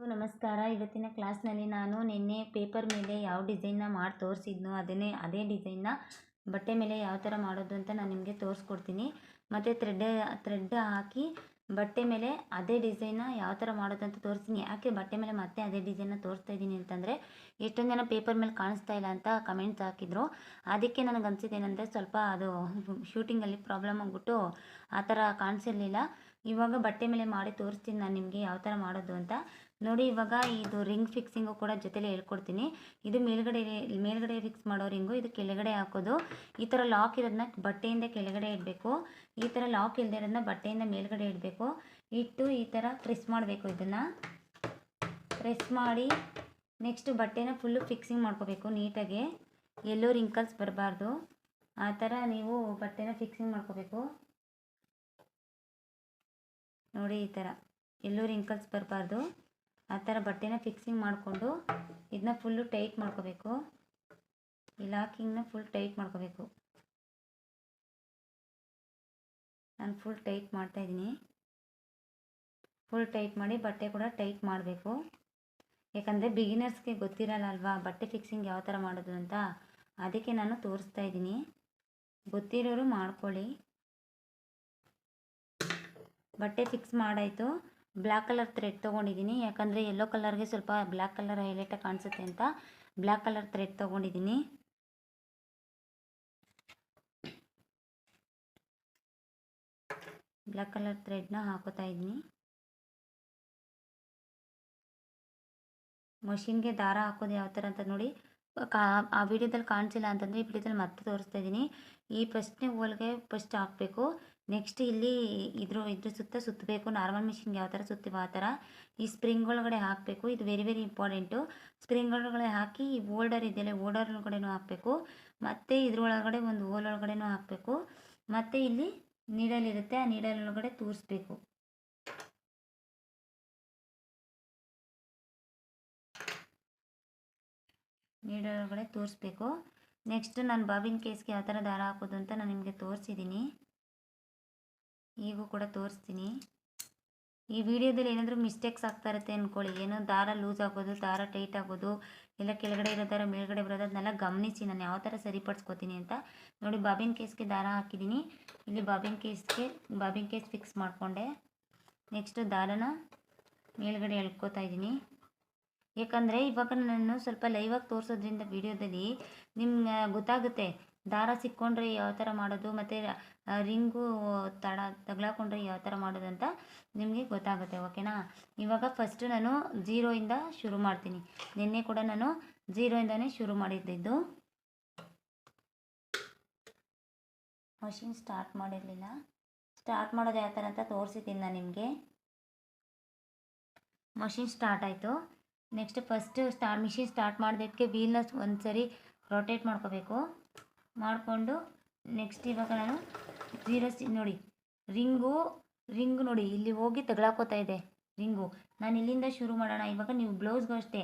ನಮಸ್ಕಾರ. ಇವತ್ತಿನ ಕ್ಲಾಸ್ನಲ್ಲಿ ನಾನು ನಿನ್ನೆ ಪೇಪರ್ ಮೇಲೆ ಯಾವ ಡಿಸೈನ್ನ ಮಾಡಿ ತೋರಿಸಿದ್ನೋ ಅದನ್ನೇ, ಅದೇ ಡಿಸೈನ್ನ ಬಟ್ಟೆ ಮೇಲೆ ಯಾವ ಥರ ಮಾಡೋದು ಅಂತ ನಾನು ನಿಮಗೆ ತೋರಿಸ್ಕೊಡ್ತೀನಿ. ಮತ್ತು ಥ್ರೆಡ್ ಥ್ರೆಡ್ ಹಾಕಿ ಬಟ್ಟೆ ಮೇಲೆ ಅದೇ ಡಿಸೈನ್ನ ಯಾವ ಥರ ಮಾಡೋದು ಅಂತ ತೋರಿಸ್ತೀನಿ. ಯಾಕೆ ಬಟ್ಟೆ ಮೇಲೆ ಮತ್ತೆ ಅದೇ ಡಿಸೈನ್ನ ತೋರಿಸ್ತಾ ಇದ್ದೀನಿ ಅಂತಂದರೆ, ಎಷ್ಟೊಂದು ಜನ ಪೇಪರ್ ಮೇಲೆ ಕಾಣಿಸ್ತಾ ಇಲ್ಲ ಅಂತ ಕಮೆಂಟ್ಸ್ ಹಾಕಿದ್ರು. ಅದಕ್ಕೆ ನನಗೆ ಅನಿಸಿದ್ದೇನೆಂದರೆ, ಸ್ವಲ್ಪ ಅದು ಶೂಟಿಂಗಲ್ಲಿ ಪ್ರಾಬ್ಲಮ್ ಆಗಿಬಿಟ್ಟು ಆ ಥರ ಕಾಣಿಸಿರಲಿಲ್ಲ. ಇವಾಗ ಬಟ್ಟೆ ಮೇಲೆ ಮಾಡಿ ತೋರಿಸ್ತೀನಿ ನಾನು ನಿಮಗೆ ಯಾವ ಥರ ಮಾಡೋದು ಅಂತ. ನೋಡಿ, ಇವಾಗ ಇದು ರಿಂಗ್ ಫಿಕ್ಸಿಂಗು ಕೂಡ ಜೊತೆಲೇ ಹೇಳ್ಕೊಡ್ತೀನಿ. ಇದು ಮೇಲ್ಗಡೆ ಮೇಲ್ಗಡೆ ಫಿಕ್ಸ್ ಮಾಡೋ ರಿಂಗು ಇದು ಕೆಳಗಡೆ ಹಾಕೋದು. ಈ ಥರ ಲಾಕ್ ಇರೋದನ್ನ ಬಟ್ಟೆಯಿಂದ ಕೆಳಗಡೆ ಇಡಬೇಕು. ಈ ಥರ ಲಾಕ್ ಇಲ್ಲದೆ ಇರೋದನ್ನ ಬಟ್ಟೆಯಿಂದ ಮೇಲ್ಗಡೆ ಇಡಬೇಕು. ಇಟ್ಟು ಈ ಥರ ಪ್ರೆಸ್ ಮಾಡಬೇಕು ಇದನ್ನು. ಪ್ರೆಸ್ ಮಾಡಿ ನೆಕ್ಸ್ಟ್ ಬಟ್ಟೆನ ಫುಲ್ಲು ಫಿಕ್ಸಿಂಗ್ ಮಾಡ್ಕೋಬೇಕು ನೀಟಾಗಿ. ಎಲ್ಲೂ ರಿಂಕಲ್ಸ್ ಬರಬಾರ್ದು. ಆ ಥರ ನೀವು ಬಟ್ಟೆನ ಫಿಕ್ಸಿಂಗ್ ಮಾಡ್ಕೋಬೇಕು. ನೋಡಿ, ಈ ಥರ ಎಲ್ಲೂ ರಿಂಕಲ್ಸ್ ಬರಬಾರ್ದು. ಆ ಥರ ಬಟ್ಟೆನ ಫಿಕ್ಸಿಂಗ್ ಮಾಡಿಕೊಂಡು ಇದನ್ನ ಫುಲ್ಲು ಟೈಟ್ ಮಾಡ್ಕೋಬೇಕು. ಈ ಲಾಕಿಂಗ್ನ ಫುಲ್ ಟೈಟ್ ಮಾಡ್ಕೋಬೇಕು. ನಾನು ಫುಲ್ ಟೈಟ್ ಮಾಡ್ತಾಯಿದ್ದೀನಿ ಫುಲ್ ಟೈಟ್ ಮಾಡಿ ಬಟ್ಟೆ ಕೂಡ ಟೈಟ್ ಮಾಡಬೇಕು. ಯಾಕಂದರೆ ಬಿಗಿನರ್ಸ್ಗೆ ಗೊತ್ತಿರಲ್ಲ ಅಲ್ವಾ ಬಟ್ಟೆ ಫಿಕ್ಸಿಂಗ್ ಯಾವ ಥರ ಮಾಡೋದು ಅಂತ. ಅದಕ್ಕೆ ನಾನು ತೋರಿಸ್ತಾ ಇದ್ದೀನಿ. ಗೊತ್ತಿರೋರು ಮಾಡ್ಕೊಳ್ಳಿ. ಬಟ್ಟೆ ಫಿಕ್ಸ್ ಮಾಡಾಯಿತು. ಬ್ಲ್ಯಾಕ್ ಕಲರ್ ಥ್ರೆಡ್ ತೊಗೊಂಡಿದ್ದೀನಿ. ಯಾಕಂದರೆ ಯೆಲ್ಲೋ ಕಲರ್ಗೆ ಸ್ವಲ್ಪ ಬ್ಲ್ಯಾಕ್ ಕಲರ್ ಹೈಲೈಟಾಗಿ ಕಾಣಿಸುತ್ತೆ ಅಂತ ಬ್ಲ್ಯಾಕ್ ಕಲರ್ ಥ್ರೆಡ್ ತೊಗೊಂಡಿದ್ದೀನಿ. ಬ್ಲ್ಯಾಕ್ ಕಲರ್ ಥ್ರೆಡ್ನ ಹಾಕೋತಾ ಇದ್ದೀನಿ. ಮಷಿನ್ಗೆ ದಾರ ಹಾಕೋದು ಯಾವ ಥರ ಅಂತ ನೋಡಿ. ಕಾ, ಆ ವಿಡಿಯೋದಲ್ಲಿ ಕಾಣಿಸಿಲ್ಲ ಅಂತಂದರೆ ಈ ವಿಡಿಯೋದಲ್ಲಿ ಮತ್ತೆ ತೋರಿಸ್ತಾ ಇದ್ದೀನಿ. ಈ ಫಸ್ಟ್ನೇ ಹೋಲ್ಗೆ ಫಸ್ಟ್ ಹಾಕಬೇಕು. ನೆಕ್ಸ್ಟ್ ಇಲ್ಲಿ ಇದ್ರ ಇದ್ರ ಸುತ್ತ ಸುತ್ತಬೇಕು. ನಾರ್ಮಲ್ ಮಿಷಿನ್ಗೆ ಯಾವ ಥರ ಸುತ್ತೀವೋ ಆ ಥರ. ಈ ಸ್ಪ್ರಿಂಗ್ ಒಳಗಡೆ ಹಾಕಬೇಕು. ಇದು ವೆರಿ ವೆರಿ ಇಂಪಾರ್ಟೆಂಟು ಸ್ಪ್ರಿಂಗ್ ಒಳಗಡೆ ಹಾಕಿ ಈ ಓಲ್ಡರ್ ಇದೆಯಲ್ಲ ಓಲ್ಡರ್ ಒಳಗಡೆನೂ ಹಾಕಬೇಕು. ಮತ್ತು ಇದ್ರೊಳಗಡೆ ಒಂದು ಓಲ್ ಒಳಗಡೆನೂ ಹಾಕಬೇಕು. ಮತ್ತು ಇಲ್ಲಿ ನೀಡಲಿರುತ್ತೆ ಆ ನೀಡಲ್ ಒಳಗಡೆ ತೂರಿಸ್ಬೇಕು. ನೀಡಲ್ ಒಳಗಡೆ ತೋರಿಸ್ಬೇಕು. ನೆಕ್ಸ್ಟ್ ನಾನು ಬಾಬಿನ್ ಕೇಸ್ಗೆ ಯಾವ ಥರ ದಾರ ಹಾಕೋದು ಅಂತ ನಾನು ನಿಮಗೆ ತೋರಿಸಿದ್ದೀನಿ ಈಗೂ ಕೂಡ ತೋರಿಸ್ತೀನಿ. ಈ ವಿಡಿಯೋದಲ್ಲಿ ಏನಾದರೂ ಮಿಸ್ಟೇಕ್ಸ್ ಆಗ್ತಾ ಇರುತ್ತೆ ಅಂದ್ಕೊಳ್ಳಿ ಏನೋ ದಾರ ಲೂಸ್ ಆಗೋದು, ದಾರ ಟೈಟ್ ಆಗೋದು, ಇಲ್ಲ ಕೆಳಗಡೆ ಇರೋ ದಾರ ಮೇಲ್ಗಡೆ ಬರೋದು, ಅದನ್ನೆಲ್ಲ ಗಮನಿಸಿ. ನಾನು ಯಾವ ಥರ ಸರಿಪಡಿಸ್ಕೋತೀನಿ ಅಂತ ನೋಡಿ, ಬಾಬಿನ್ ಕೇಸ್ಗೆ ದಾರ ಹಾಕಿದ್ದೀನಿ. ಇಲ್ಲಿ ಬಾಬಿನ್ ಕೇಸ್ಗೆ, ಬಾಬಿನ್ ಕೇಸ್ ಫಿಕ್ಸ್ ಮಾಡಿಕೊಂಡೆ. ನೆಕ್ಸ್ಟು ದಾರನ ಮೇಲ್ಗಡೆ ಎಳ್ಕೊತಾ ಇದ್ದೀನಿ. ಯಾಕಂದರೆ ಇವಾಗ ನಾನು ಸ್ವಲ್ಪ ಲೈವಾಗಿ ತೋರಿಸೋದ್ರಿಂದ ವಿಡಿಯೋದಲ್ಲಿ ನಿಮ್ಗೆ ಗೊತ್ತಾಗುತ್ತೆ ದಾರ ಸಿಕ್ಕೊಂಡ್ರೆ ಯಾವ ಥರ ಮಾಡೋದು ಮತ್ತು ರಿಂಗು ತಡ, ತಗ್ಲಾಕೊಂಡ್ರೆ ಯಾವ ಥರ ಮಾಡೋದು ಅಂತ ನಿಮಗೆ ಗೊತ್ತಾಗುತ್ತೆ ಓಕೆನಾ ಇವಾಗ ಫಸ್ಟು ನಾನು ಜೀರೋಯಿಂದ ಶುರು ಮಾಡ್ತೀನಿ. ನಿನ್ನೆ ಕೂಡ ನಾನು ಜೀರೋಯಿಂದನೇ ಶುರು ಮಾಡಿದ್ದಿದ್ದು ಮಷಿನ್ ಸ್ಟಾರ್ಟ್ ಮಾಡಿರಲಿಲ್ಲ. ಸ್ಟಾರ್ಟ್ ಮಾಡೋದು ಯಾವ ಥರ ಅಂತ ತೋರಿಸಿದ್ದೀನಿ ನಾನು ನಿಮಗೆ. ಮಷಿನ್ ಸ್ಟಾರ್ಟ್ ಆಯಿತು. Next first start machine start ಮಾಡಿದಕ್ಕೆ ವೀಲ್ನ ಒಂದು ಸರಿ ರೊಟೇಟ್ ಮಾಡ್ಕೋಬೇಕು. ಮಾಡಿಕೊಂಡು ನೆಕ್ಸ್ಟ್ ಇವಾಗ ನಾನು ಜೀರೋ ಸಿ ನೋಡಿ, ರಿಂಗು, ರಿಂಗ್ ನೋಡಿ, ಇಲ್ಲಿ ಹೋಗಿ ತಗೊಳಕೋತಾ ಇದೆ ರಿಂಗು. ನಾನು ಇಲ್ಲಿಂದ ಶುರು ಮಾಡೋಣ. ಇವಾಗ ನೀವು ಬ್ಲೌಸ್ಗೂ ಅಷ್ಟೇ.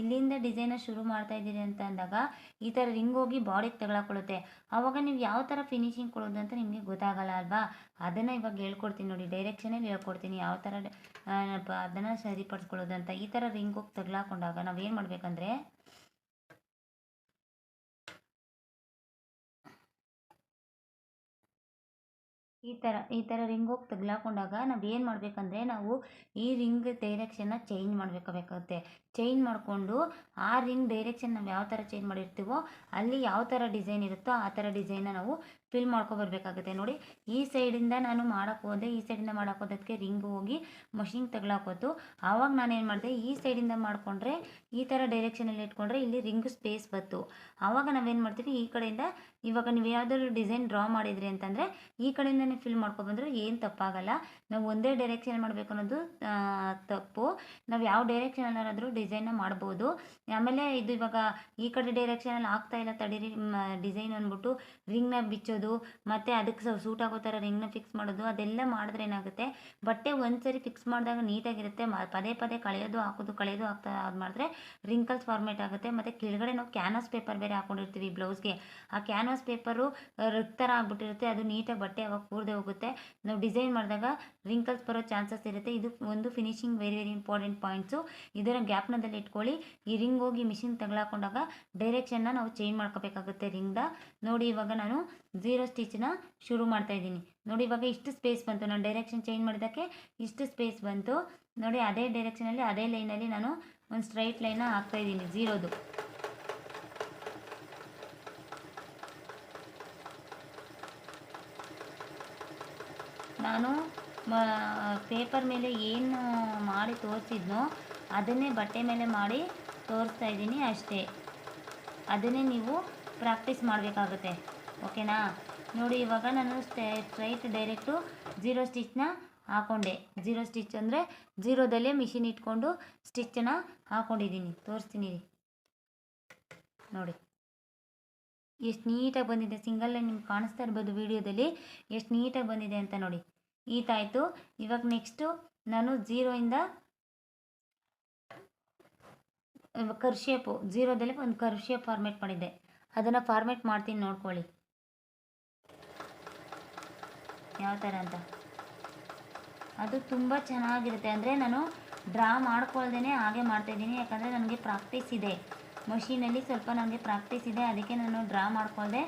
ಇಲ್ಲಿಂದ ಡಿಸೈನ ಶುರು ಮಾಡ್ತಾ ಇದ್ದೀರಿ ಅಂತ ಅಂದಾಗ ಈ ಥರ ರಿಂಗ್ ಹೋಗಿ ಬಾಡಿಗೆ ತಗೊಳಕೊಳ್ಳುತ್ತೆ. ಆವಾಗ ನೀವು ಯಾವ ಥರ ಫಿನಿಶಿಂಗ್ ಕೊಡೋದು ಅಂತ ನಿಮಗೆ ಗೊತ್ತಾಗಲ್ಲ ಅಲ್ವಾ? ಅದನ್ನು ಇವಾಗ ಹೇಳ್ಕೊಡ್ತೀನಿ ನೋಡಿ ಡೈರೆಕ್ಷನಲ್ಲಿ ಹೇಳ್ಕೊಡ್ತೀನಿ ಯಾವ ಥರ ಅದನ್ನು ಸರಿಪಡಿಸ್ಕೊಳ್ಳೋದು ಅಂತ. ಈ ಥರ ರಿಂಗ್ ಹೋಗಿ ತಗ್ಲಾಕೊಂಡಾಗ ನಾವೇನು ಮಾಡಬೇಕಂದ್ರೆ ಈ ಥರ ಈ ಥರ ರಿಂಗ್ ಹೋಗಿ ತಗ್ಲಾಕೊಂಡಾಗ ನಾವು ಏನು ಮಾಡಬೇಕಂದ್ರೆ ನಾವು ಈ ರಿಂಗ್ ಡೈರೆಕ್ಷನ್ನ ಚೇಂಜ್ ಮಾಡಬೇಕಾಗುತ್ತೆ. ಚೇಂಜ್ ಮಾಡಿಕೊಂಡು ಆ ರಿಂಗ್ ಡೈರೆಕ್ಷನ್ ನಾವು ಯಾವ ಥರ ಚೇಂಜ್ ಮಾಡಿರ್ತೀವೋ ಅಲ್ಲಿ ಯಾವ ಥರ ಡಿಸೈನ್ ಇರುತ್ತೋ ಆ ಥರ ಡಿಸೈನ್ನ ನಾವು ಫಿಲ್ ಮಾಡ್ಕೊಬರ್ಬೇಕಾಗುತ್ತೆ ನೋಡಿ, ಈ ಸೈಡಿಂದ ನಾನು ಮಾಡೋಕ್ಕೆ ಹೋದೆ, ಈ ಸೈಡಿಂದ ಮಾಡೋಕ್ಕೆ ಹೋದಕ್ಕೆ ರಿಂಗ್ ಹೋಗಿ ಮಷಿನ್ ತಗ್ಲಾಕೋತು. ಆವಾಗ ನಾನು ಏನು ಮಾಡಿದೆ, ಈ ಸೈಡಿಂದ ಮಾಡಿಕೊಂಡ್ರೆ, ಈ ಥರ ಡೈರೆಕ್ಷನಲ್ಲಿ ಇಟ್ಕೊಂಡ್ರೆ ಇಲ್ಲಿ ರಿಂಗ್ ಸ್ಪೇಸ್ ಬಂತು. ಆವಾಗ ನಾವೇನು ಮಾಡ್ತೀವಿ, ಈ ಕಡೆಯಿಂದ ಇವಾಗ ನೀವು ಯಾವುದಾದ್ರು ಡಿಸೈನ್ ಡ್ರಾ ಮಾಡಿದ್ರಿ ಅಂತಂದರೆ, ಈ ಕಡೆಯಿಂದನೇ ಫಿಲ್ ಮಾಡ್ಕೊಬಂದ್ರೆ ಏನು ತಪ್ಪಾಗಲ್ಲ. ನಾವು ಒಂದೇ ಡೈರೆಕ್ಷನ್ ಮಾಡಬೇಕು ಅನ್ನೋದು ತಪ್ಪು. ನಾವು ಯಾವ ಡೈರೆಕ್ಷನಲ್ಲಾದರೂ ಡಿಸೈನ್ನ ಮಾಡ್ಬೋದು. ಆಮೇಲೆ ಇದು ಇವಾಗ ಈ ಕಡೆ ಡೈರೆಕ್ಷನಲ್ಲಿ ಆಗ್ತಾ ಇಲ್ಲ ತಡೀರಿ ಡಿಸೈನ್ ಅಂದ್ಬಿಟ್ಟು ರಿಂಗ್ನ ಬಿಚ್ಚೋದು, ಮತ್ತು ಅದಕ್ಕೆ ಸೂಟ್ ಆಗೋ ಥರ ರಿಂಗ್ನ ಫಿಕ್ಸ್ ಮಾಡೋದು, ಅದೆಲ್ಲ ಮಾಡಿದ್ರೆ ಏನಾಗುತ್ತೆ? ಬಟ್ಟೆ ಒಂದ್ಸರಿ ಫಿಕ್ಸ್ ಮಾಡಿದಾಗ ನೀಟಾಗಿರುತ್ತೆ. ಪದೇ ಪದೇ ಕಳೆಯೋದು ಹಾಕೋದು, ಕಳೆಯೋದು ಹಾಕ್ತಾ ಅದು ಮಾಡಿದ್ರೆ ರಿಂಕಲ್ಸ್ ಫಾರ್ಮೇಟ್ ಆಗುತ್ತೆ. ಮತ್ತು ಕೆಳಗಡೆ ನಾವು ಕ್ಯಾನ್ವಾಸ್ ಪೇಪರ್ ಬೇರೆ ಹಾಕೊಂಡಿರ್ತೀವಿ ಬ್ಲೌಸ್ಗೆ ಆ ಕ್ಯಾನ್ವಾಸ್ ಪೇಪರು ಥರ ಆಗ್ಬಿಟ್ಟಿರುತ್ತೆ. ಅದು ನೀಟಾಗಿ ಬಟ್ಟೆ ಅವಾಗ ಕೂರದೆ ಹೋಗುತ್ತೆ. ನಾವು ಡಿಸೈನ್ ಮಾಡಿದಾಗ ರಿಂಕಲ್ಸ್ ಬರೋ ಚಾನ್ಸಸ್ ಇರುತ್ತೆ. ಇದು ಒಂದು finishing very very important points ಇದರ ಗ್ಯಾಪ್ನದಲ್ಲಿ ಇಟ್ಕೊಳ್ಳಿ. ಈ ರಿಂಗ್ ಹೋಗಿ ಮಿಷಿನ್ ತಗಲಾಕೊಂಡಾಗ ಡೈರೆಕ್ಷನ್ನ ನಾವು ಚೇಂಜ್ ಮಾಡ್ಕೋಬೇಕಾಗುತ್ತೆ ರಿಂಗ್ದ ನೋಡಿ ಇವಾಗ ನಾನು ಝೀರೋ ಸ್ಟಿಚ್ನ ಶುರು ಮಾಡ್ತಾ ಇದ್ದೀನಿ. ನೋಡಿ ಇವಾಗ ಇಷ್ಟು ಸ್ಪೇಸ್ ಬಂತು. ನಾನು ಡೈರೆಕ್ಷನ್ ಚೇಂಜ್ ಮಾಡಿದ್ದಕ್ಕೆ ಇಷ್ಟು ಸ್ಪೇಸ್ ಬಂತು. ನೋಡಿ ಅದೇ ಡೈರೆಕ್ಷನಲ್ಲಿ ಅದೇ ಲೈನಲ್ಲಿ ನಾನು ಒಂದು ಸ್ಟ್ರೈಟ್ ಲೈನ ಹಾಕ್ತಾ ಇದ್ದೀನಿ ಝೀರೋದು ನಾನು ಪೇಪರ್ ಮೇಲೆ ಏನು ಮಾಡಿ ತೋರಿಸಿದ್ನೋ ಅದನ್ನೇ ಬಟ್ಟೆ ಮೇಲೆ ಮಾಡಿ ತೋರಿಸ್ತಾ ಇದ್ದೀನಿ ಅಷ್ಟೇ. ಅದನ್ನೇ ನೀವು ಪ್ರಾಕ್ಟೀಸ್ ಮಾಡಬೇಕಾಗುತ್ತೆ. ಓಕೆನಾ? ನೋಡಿ, ಇವಾಗ ನಾನು ಸ್ಟೇ ಸ್ಟ್ರೈಟ್ ಡೈರೆಕ್ಟು ಜೀರೋ ಸ್ಟಿಚ್ನ ಹಾಕೊಂಡೆ. ಜೀರೋ ಸ್ಟಿಚ್ ಅಂದರೆ ಜೀರೋದಲ್ಲೇ ಮಿಷಿನ್ ಇಟ್ಕೊಂಡು ಸ್ಟಿಚ್ಚನ್ನ ಹಾಕೊಂಡಿದ್ದೀನಿ. ತೋರಿಸ್ತೀನಿ. ನೋಡಿ. ಎಷ್ಟು ನೀಟಾಗಿ ಬಂದಿದೆ. ಸಿಂಗಲ್ ಲೈನ್ ನಿಮ್ಗೆ ಕಾಣಿಸ್ತಾ ಇರ್ಬೋದು ವಿಡಿಯೋದಲ್ಲಿ. ಎಷ್ಟು ನೀಟಾಗಿ ಬಂದಿದೆ ಅಂತ ನೋಡಿ. ಈತಾಯಿತು ಇವಾಗ ನೆಕ್ಸ್ಟು ನಾನು ಜೀರೋಯಿಂದ ಕರ್ ಜೀರೋದಲ್ಲಿ ಒಂದು ಕರ್ ಶೇಪ್ ಫಾರ್ಮೇಟ್ ಮಾಡಿದ್ದೆ. ಅದನ್ನು ಫಾರ್ಮೇಟ್ ಮಾಡ್ತೀನಿ ನೋಡ್ಕೊಳ್ಳಿ. ಯಾವ ಥರ ಅಂತ. ಅದು ತುಂಬ ಚೆನ್ನಾಗಿರುತ್ತೆ. ಅಂದರೆ ನಾನು ಡ್ರಾ ಮಾಡ್ಕೊಳ್ದೇ ಹಾಗೆ ಮಾಡ್ತಾಯಿದ್ದೀನಿ ಯಾಕಂದರೆ ನನಗೆ ಪ್ರಾಕ್ಟೀಸ್ ಇದೆ. ಮಷೀನಲ್ಲಿ ಸ್ವಲ್ಪ ನನಗೆ ಪ್ರಾಕ್ಟೀಸ್ ಇದೆ. ಅದಕ್ಕೆ ನಾನು ಡ್ರಾ ಮಾಡ್ಕೊಳ್ದೆ.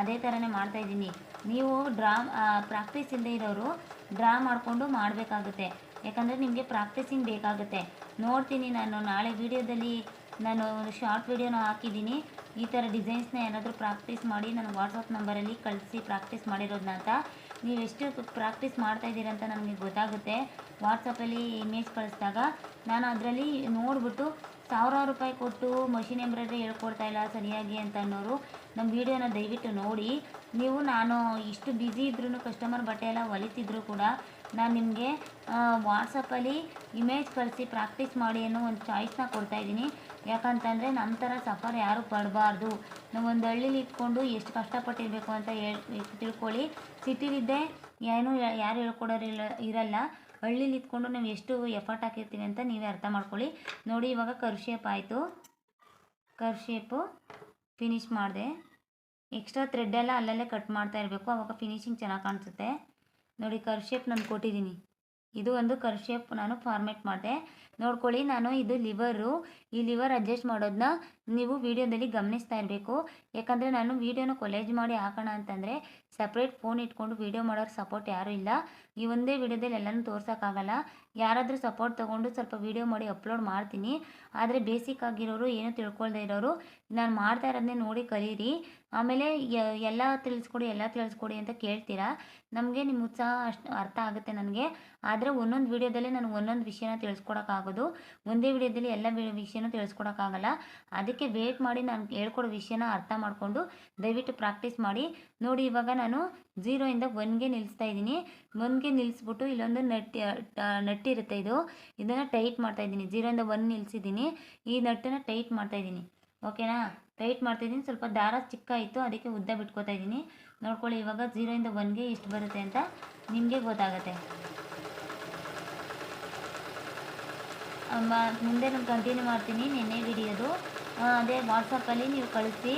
ಅದೇ ಥರನೇ ಮಾಡ್ತಾಯಿದ್ದೀನಿ ನೀವು ಡ್ರಾ ಪ್ರಾಕ್ಟೀಸ್ ಇಲ್ಲದೆ ಇರೋರು ಡ್ರಾ ಮಾಡಿಕೊಂಡು ಮಾಡಬೇಕಾಗುತ್ತೆ. ಯಾಕಂದರೆ ನಿಮಗೆ ಪ್ರಾಕ್ಟೀಸಿಂಗ್ ಬೇಕಾಗುತ್ತೆ. ನೋಡ್ತೀನಿ ನಾನು ನಾಳೆ ವೀಡಿಯೋದಲ್ಲಿ ನಾನು ಶಾರ್ಟ್ ವೀಡಿಯೋನ ಹಾಕಿದ್ದೀನಿ. ಈ ಥರ ಡಿಸೈನ್ಸ್ನ ಏನಾದರೂ ಪ್ರಾಕ್ಟೀಸ್ ಮಾಡಿ ನನ್ನ ವಾಟ್ಸಪ್ ನಂಬರಲ್ಲಿ ಕಳಿಸಿ ಪ್ರಾಕ್ಟೀಸ್ ಮಾಡಿರೋದನ್ನ ಅಂತ. ನೀವು ಎಷ್ಟು ಪ್ರಾಕ್ಟೀಸ್ ಮಾಡ್ತಾ ಇದ್ದೀರ ಅಂತ ನನಗೆ ಗೊತ್ತಾಗುತ್ತೆ. ವಾಟ್ಸಪ್ಪಲ್ಲಿ ಇಮೇಜ್ ಕಳಿಸಿದಾಗ ನಾನು ಅದರಲ್ಲಿ ನೋಡಿಬಿಟ್ಟು ಸಾವಿರಾರು ರೂಪಾಯಿ ಕೊಟ್ಟು ಮಷಿನ್ ಎಂಬ್ರಾಯ್ಡ್ರಿ ಹೇಳ್ಕೊಡ್ತಾ ಇಲ್ಲ ಸರಿಯಾಗಿ ಅಂತ ಅನ್ನೋರು ನಮ್ಮ ವೀಡಿಯೋನ ದಯವಿಟ್ಟು ನೋಡಿ. ನೀವು ನಾನು ಇಷ್ಟು ಬ್ಯುಸಿ ಇದ್ರೂ ಕಸ್ಟಮರ್ ಬಟ್ಟೆ ಎಲ್ಲ ಹೊಲಿತಿದ್ರು ಕೂಡ ನಾನು ನಿಮಗೆ ವಾಟ್ಸಪ್ಪಲ್ಲಿ ಇಮೇಜ್ ಕಳಿಸಿ ಪ್ರಾಕ್ಟೀಸ್ ಮಾಡಿ ಅನ್ನೋ ಒಂದು ಚಾಯ್ಸ್ನ ಕೊಡ್ತಾಯಿದ್ದೀನಿ ಯಾಕಂತಂದರೆ ನಮ್ಮ ಥರ ಸಫರ್ ಯಾರೂ ಪಡಬಾರ್ದು. ನಾವು ಒಂದು ಹಳ್ಳಿಲಿ ಇಟ್ಕೊಂಡು ಎಷ್ಟು ಕಷ್ಟಪಟ್ಟಿರಬೇಕು ಅಂತ ಹೇಳಿ, ತಿಳ್ಕೊಳ್ಳಿ. ಸಿಟಿಲಿದ್ದೆ ಏನೂ ಯಾರು ಹೇಳ್ಕೊಡೋರಿಲ್ಲ ಇರಲ್ಲ. ಹಳ್ಳಿಲಿ ಇದ್ಕೊಂಡು ನಾವು ಎಷ್ಟು ಎಫರ್ಟ್ ಹಾಕಿರ್ತೀವಿ ಅಂತ ನೀವೇ ಅರ್ಥ ಮಾಡ್ಕೊಳ್ಳಿ. ನೋಡಿ, ಇವಾಗ ಕರ್ ಶೇಪ್ ಆಯಿತು. ಕರ್ ಶೇಪು ಫಿನಿಶ್ ಮಾಡಿದೆ. ಎಕ್ಸ್ಟ್ರಾ ಥ್ರೆಡ್ ಎಲ್ಲ ಅಲ್ಲಲ್ಲೇ ಕಟ್ ಮಾಡ್ತಾ ಇರಬೇಕು. ಅವಾಗ ಫಿನಿಶಿಂಗ್ ಚೆನ್ನಾಗಿ ಕಾಣಿಸುತ್ತೆ. ನೋಡಿ ಕರ್ ಶೇಪ್ ನಾನು ಕೊಟ್ಟಿದ್ದೀನಿ. ಇದು ಒಂದು ಕರ್ ಶೇಪ್ ನಾನು ಫಾರ್ಮೇಟ್ ಮಾಡಿದೆ. ನೋಡ್ಕೊಳ್ಳಿ, ನಾನು ಇದು ಲಿವರು. ಈ ಲಿವರ್ ಅಡ್ಜಸ್ಟ್ ಮಾಡೋದನ್ನ ನೀವು ವೀಡಿಯೋದಲ್ಲಿ ಗಮನಿಸ್ತಾ ಇರಬೇಕು. ಯಾಕಂದರೆ ನಾನು ವೀಡಿಯೋನ ಕೊಲೇಜ್ ಮಾಡಿ ಹಾಕೋಣ ಅಂತಂದರೆ ಸಪ್ರೇಟ್ ಫೋನ್ ಇಟ್ಕೊಂಡು ವೀಡಿಯೋ ಮಾಡೋರು ಸಪೋರ್ಟ್ ಯಾರೂ ಇಲ್ಲ. ಈ ಒಂದೇ ವೀಡಿಯೋದಲ್ಲಿ ಎಲ್ಲನೂ ತೋರ್ಸೋಕ್ಕಾಗಲ್ಲ ಯಾರಾದರೂ ಸಪೋರ್ಟ್ ತೊಗೊಂಡು ಸ್ವಲ್ಪ ವೀಡಿಯೋ ಮಾಡಿ ಅಪ್ಲೋಡ್ ಮಾಡ್ತೀನಿ. ಆದರೆ ಬೇಸಿಕ್ ಆಗಿರೋರು ಏನೂ ತಿಳ್ಕೊಳ್ದೇ ಇರೋರು, ನಾನು ಮಾಡ್ತಾ ಇರೋದನ್ನೇ ನೋಡಿ ಕಲೀರಿ. ಆಮೇಲೆ ಎಲ್ಲ ತಿಳಿಸ್ಕೊಡಿ ಎಲ್ಲ ತಿಳಿಸ್ಕೊಡಿ ಅಂತ ಕೇಳ್ತೀರಾ? ನಮಗೆ ನಿಮ್ಮ ಉತ್ಸಾಹ ಅಷ್ಟು ಅರ್ಥ ಆಗುತ್ತೆ ನನಗೆ. ಆದರೆ ಒಂದೊಂದು ವೀಡಿಯೋದಲ್ಲೇ ನಾನು ಒಂದೊಂದು ವಿಷಯನ ತಿಳಿಸ್ಕೊಡೋಕ್ಕಾಗೋದು ಒಂದೇ ವಿಡಿಯೋದಲ್ಲಿ ಎಲ್ಲ ವಿಷಯನೂ ತಿಳಿಸ್ಕೊಡೋಕ್ಕಾಗಲ್ಲ. ಅದಕ್ಕೆ ವೇಟ್ ಮಾಡಿ ನಾನು ಹೇಳ್ಕೊಡೋ ವಿಷಯನ ಅರ್ಥ ಮಾಡಿಕೊಂಡು ದಯವಿಟ್ಟು ಪ್ರಾಕ್ಟೀಸ್ ಮಾಡಿ. ನೋಡಿ, ಇವಾಗ ನಾನು ಝೀರೋಯಿಂದ ಒನ್ಗೆ ನಿಲ್ಲಿಸ್ತಾ ಇದ್ದೀನಿ. ಒನ್ಗೆ ನಿಲ್ಲಿಸ್ಬಿಟ್ಟು ಇಲ್ಲೊಂದು ನಟ್ಟಿ ನಟ್ಟಿರುತ್ತೆ ಇದು. ಇದನ್ನು ಟೈಟ್ ಮಾಡ್ತಾ ಇದ್ದೀನಿ. ಝೀರೋಯಿಂದ ಒನ್ ನಿಲ್ಲಿಸಿದ್ದೀನಿ ಈ ನಟ್ಟನ್ನು ಟೈಟ್ ಮಾಡ್ತಾ ಇದ್ದೀನಿ. ಓಕೆನಾ ಟೈಟ್ ಮಾಡ್ತಾಯಿದ್ದೀನಿ ಸ್ವಲ್ಪ ದಾರ ಚಿಕ್ಕ ಇತ್ತು ಅದಕ್ಕೆ ಉದ್ದ ಬಿಟ್ಕೋತಾ ಇದ್ದೀನಿ. ನೋಡ್ಕೊಳ್ಳಿ, ಇವಾಗ ಝೀರೋಯಿಂದ ಒನ್ಗೆ ಇಷ್ಟು ಬರುತ್ತೆ ಅಂತ ನಿಮಗೆ ಗೊತ್ತಾಗುತ್ತೆ. ಮುಂದೆ ನಾನು ಕಂಟಿನ್ಯೂ ಮಾಡ್ತೀನಿ ನಿನ್ನೆ ವಿಡಿಯೋದು ಅದೇ ವಾಟ್ಸಪ್ಪಲ್ಲಿ ನೀವು ಕಳಿಸಿ,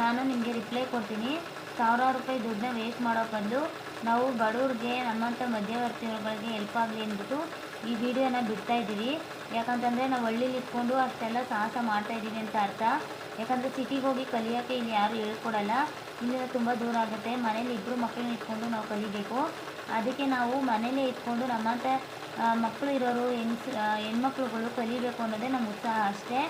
ನಾನು ನಿಮಗೆ ರಿಪ್ಲೈ ಕೊಡ್ತೀನಿ. ಸಾವಿರಾರು ರೂಪಾಯಿ ದುಡ್ಡನ್ನ ವೇಸ್ಟ್ ಮಾಡೋ ಬದಲು ನಾವು ಬಡವ್ರಿಗೆ ನಮ್ಮಂಥ ಮಧ್ಯವರ್ತಿಗಳಿಗೆ ಹೆಲ್ಪ್ ಆಗಲಿ ಅಂದ್ಬಿಟ್ಟು ಈ ವಿಡಿಯೋನ ಬಿಡ್ತಾ ಇದ್ದೀವಿ. ಯಾಕಂತಂದರೆ ನಾವು ಹಳ್ಳಿಲಿ ಇಟ್ಕೊಂಡು ಅಷ್ಟೆಲ್ಲ ಸಾಹಸ ಮಾಡ್ತಾ ಇದ್ದೀವಿ ಅಂತ ಅರ್ಥ. ಯಾಕಂದರೆ ಸಿಟಿಗೆ ಹೋಗಿ ಕಲಿಯೋಕ್ಕೆ ಇಲ್ಲಿ ಯಾರು ಹೇಳ್ಕೊಡಲ್ಲ. ಇಲ್ಲಿಂದ ತುಂಬ ದೂರ ಆಗುತ್ತೆ. ಮನೇಲಿ ಇಬ್ಬರು ಮಕ್ಕಳನ್ನ ಇಟ್ಕೊಂಡು ನಾವು ಕಲಿಬೇಕು. ಅದಕ್ಕೆ ನಾವು ಮನೇಲೇ ಇಟ್ಕೊಂಡು ನಮ್ಮಂಥ ಮಕ್ಕಳು ಇರೋರು ಹೆಣ್ಸ್ ಹೆಣ್ಮಕ್ಳುಗಳು ಕಲಿಬೇಕು ಅನ್ನೋದೇ ನಮ್ಮ ಉತ್ಸಾಹ ಅಷ್ಟೇ.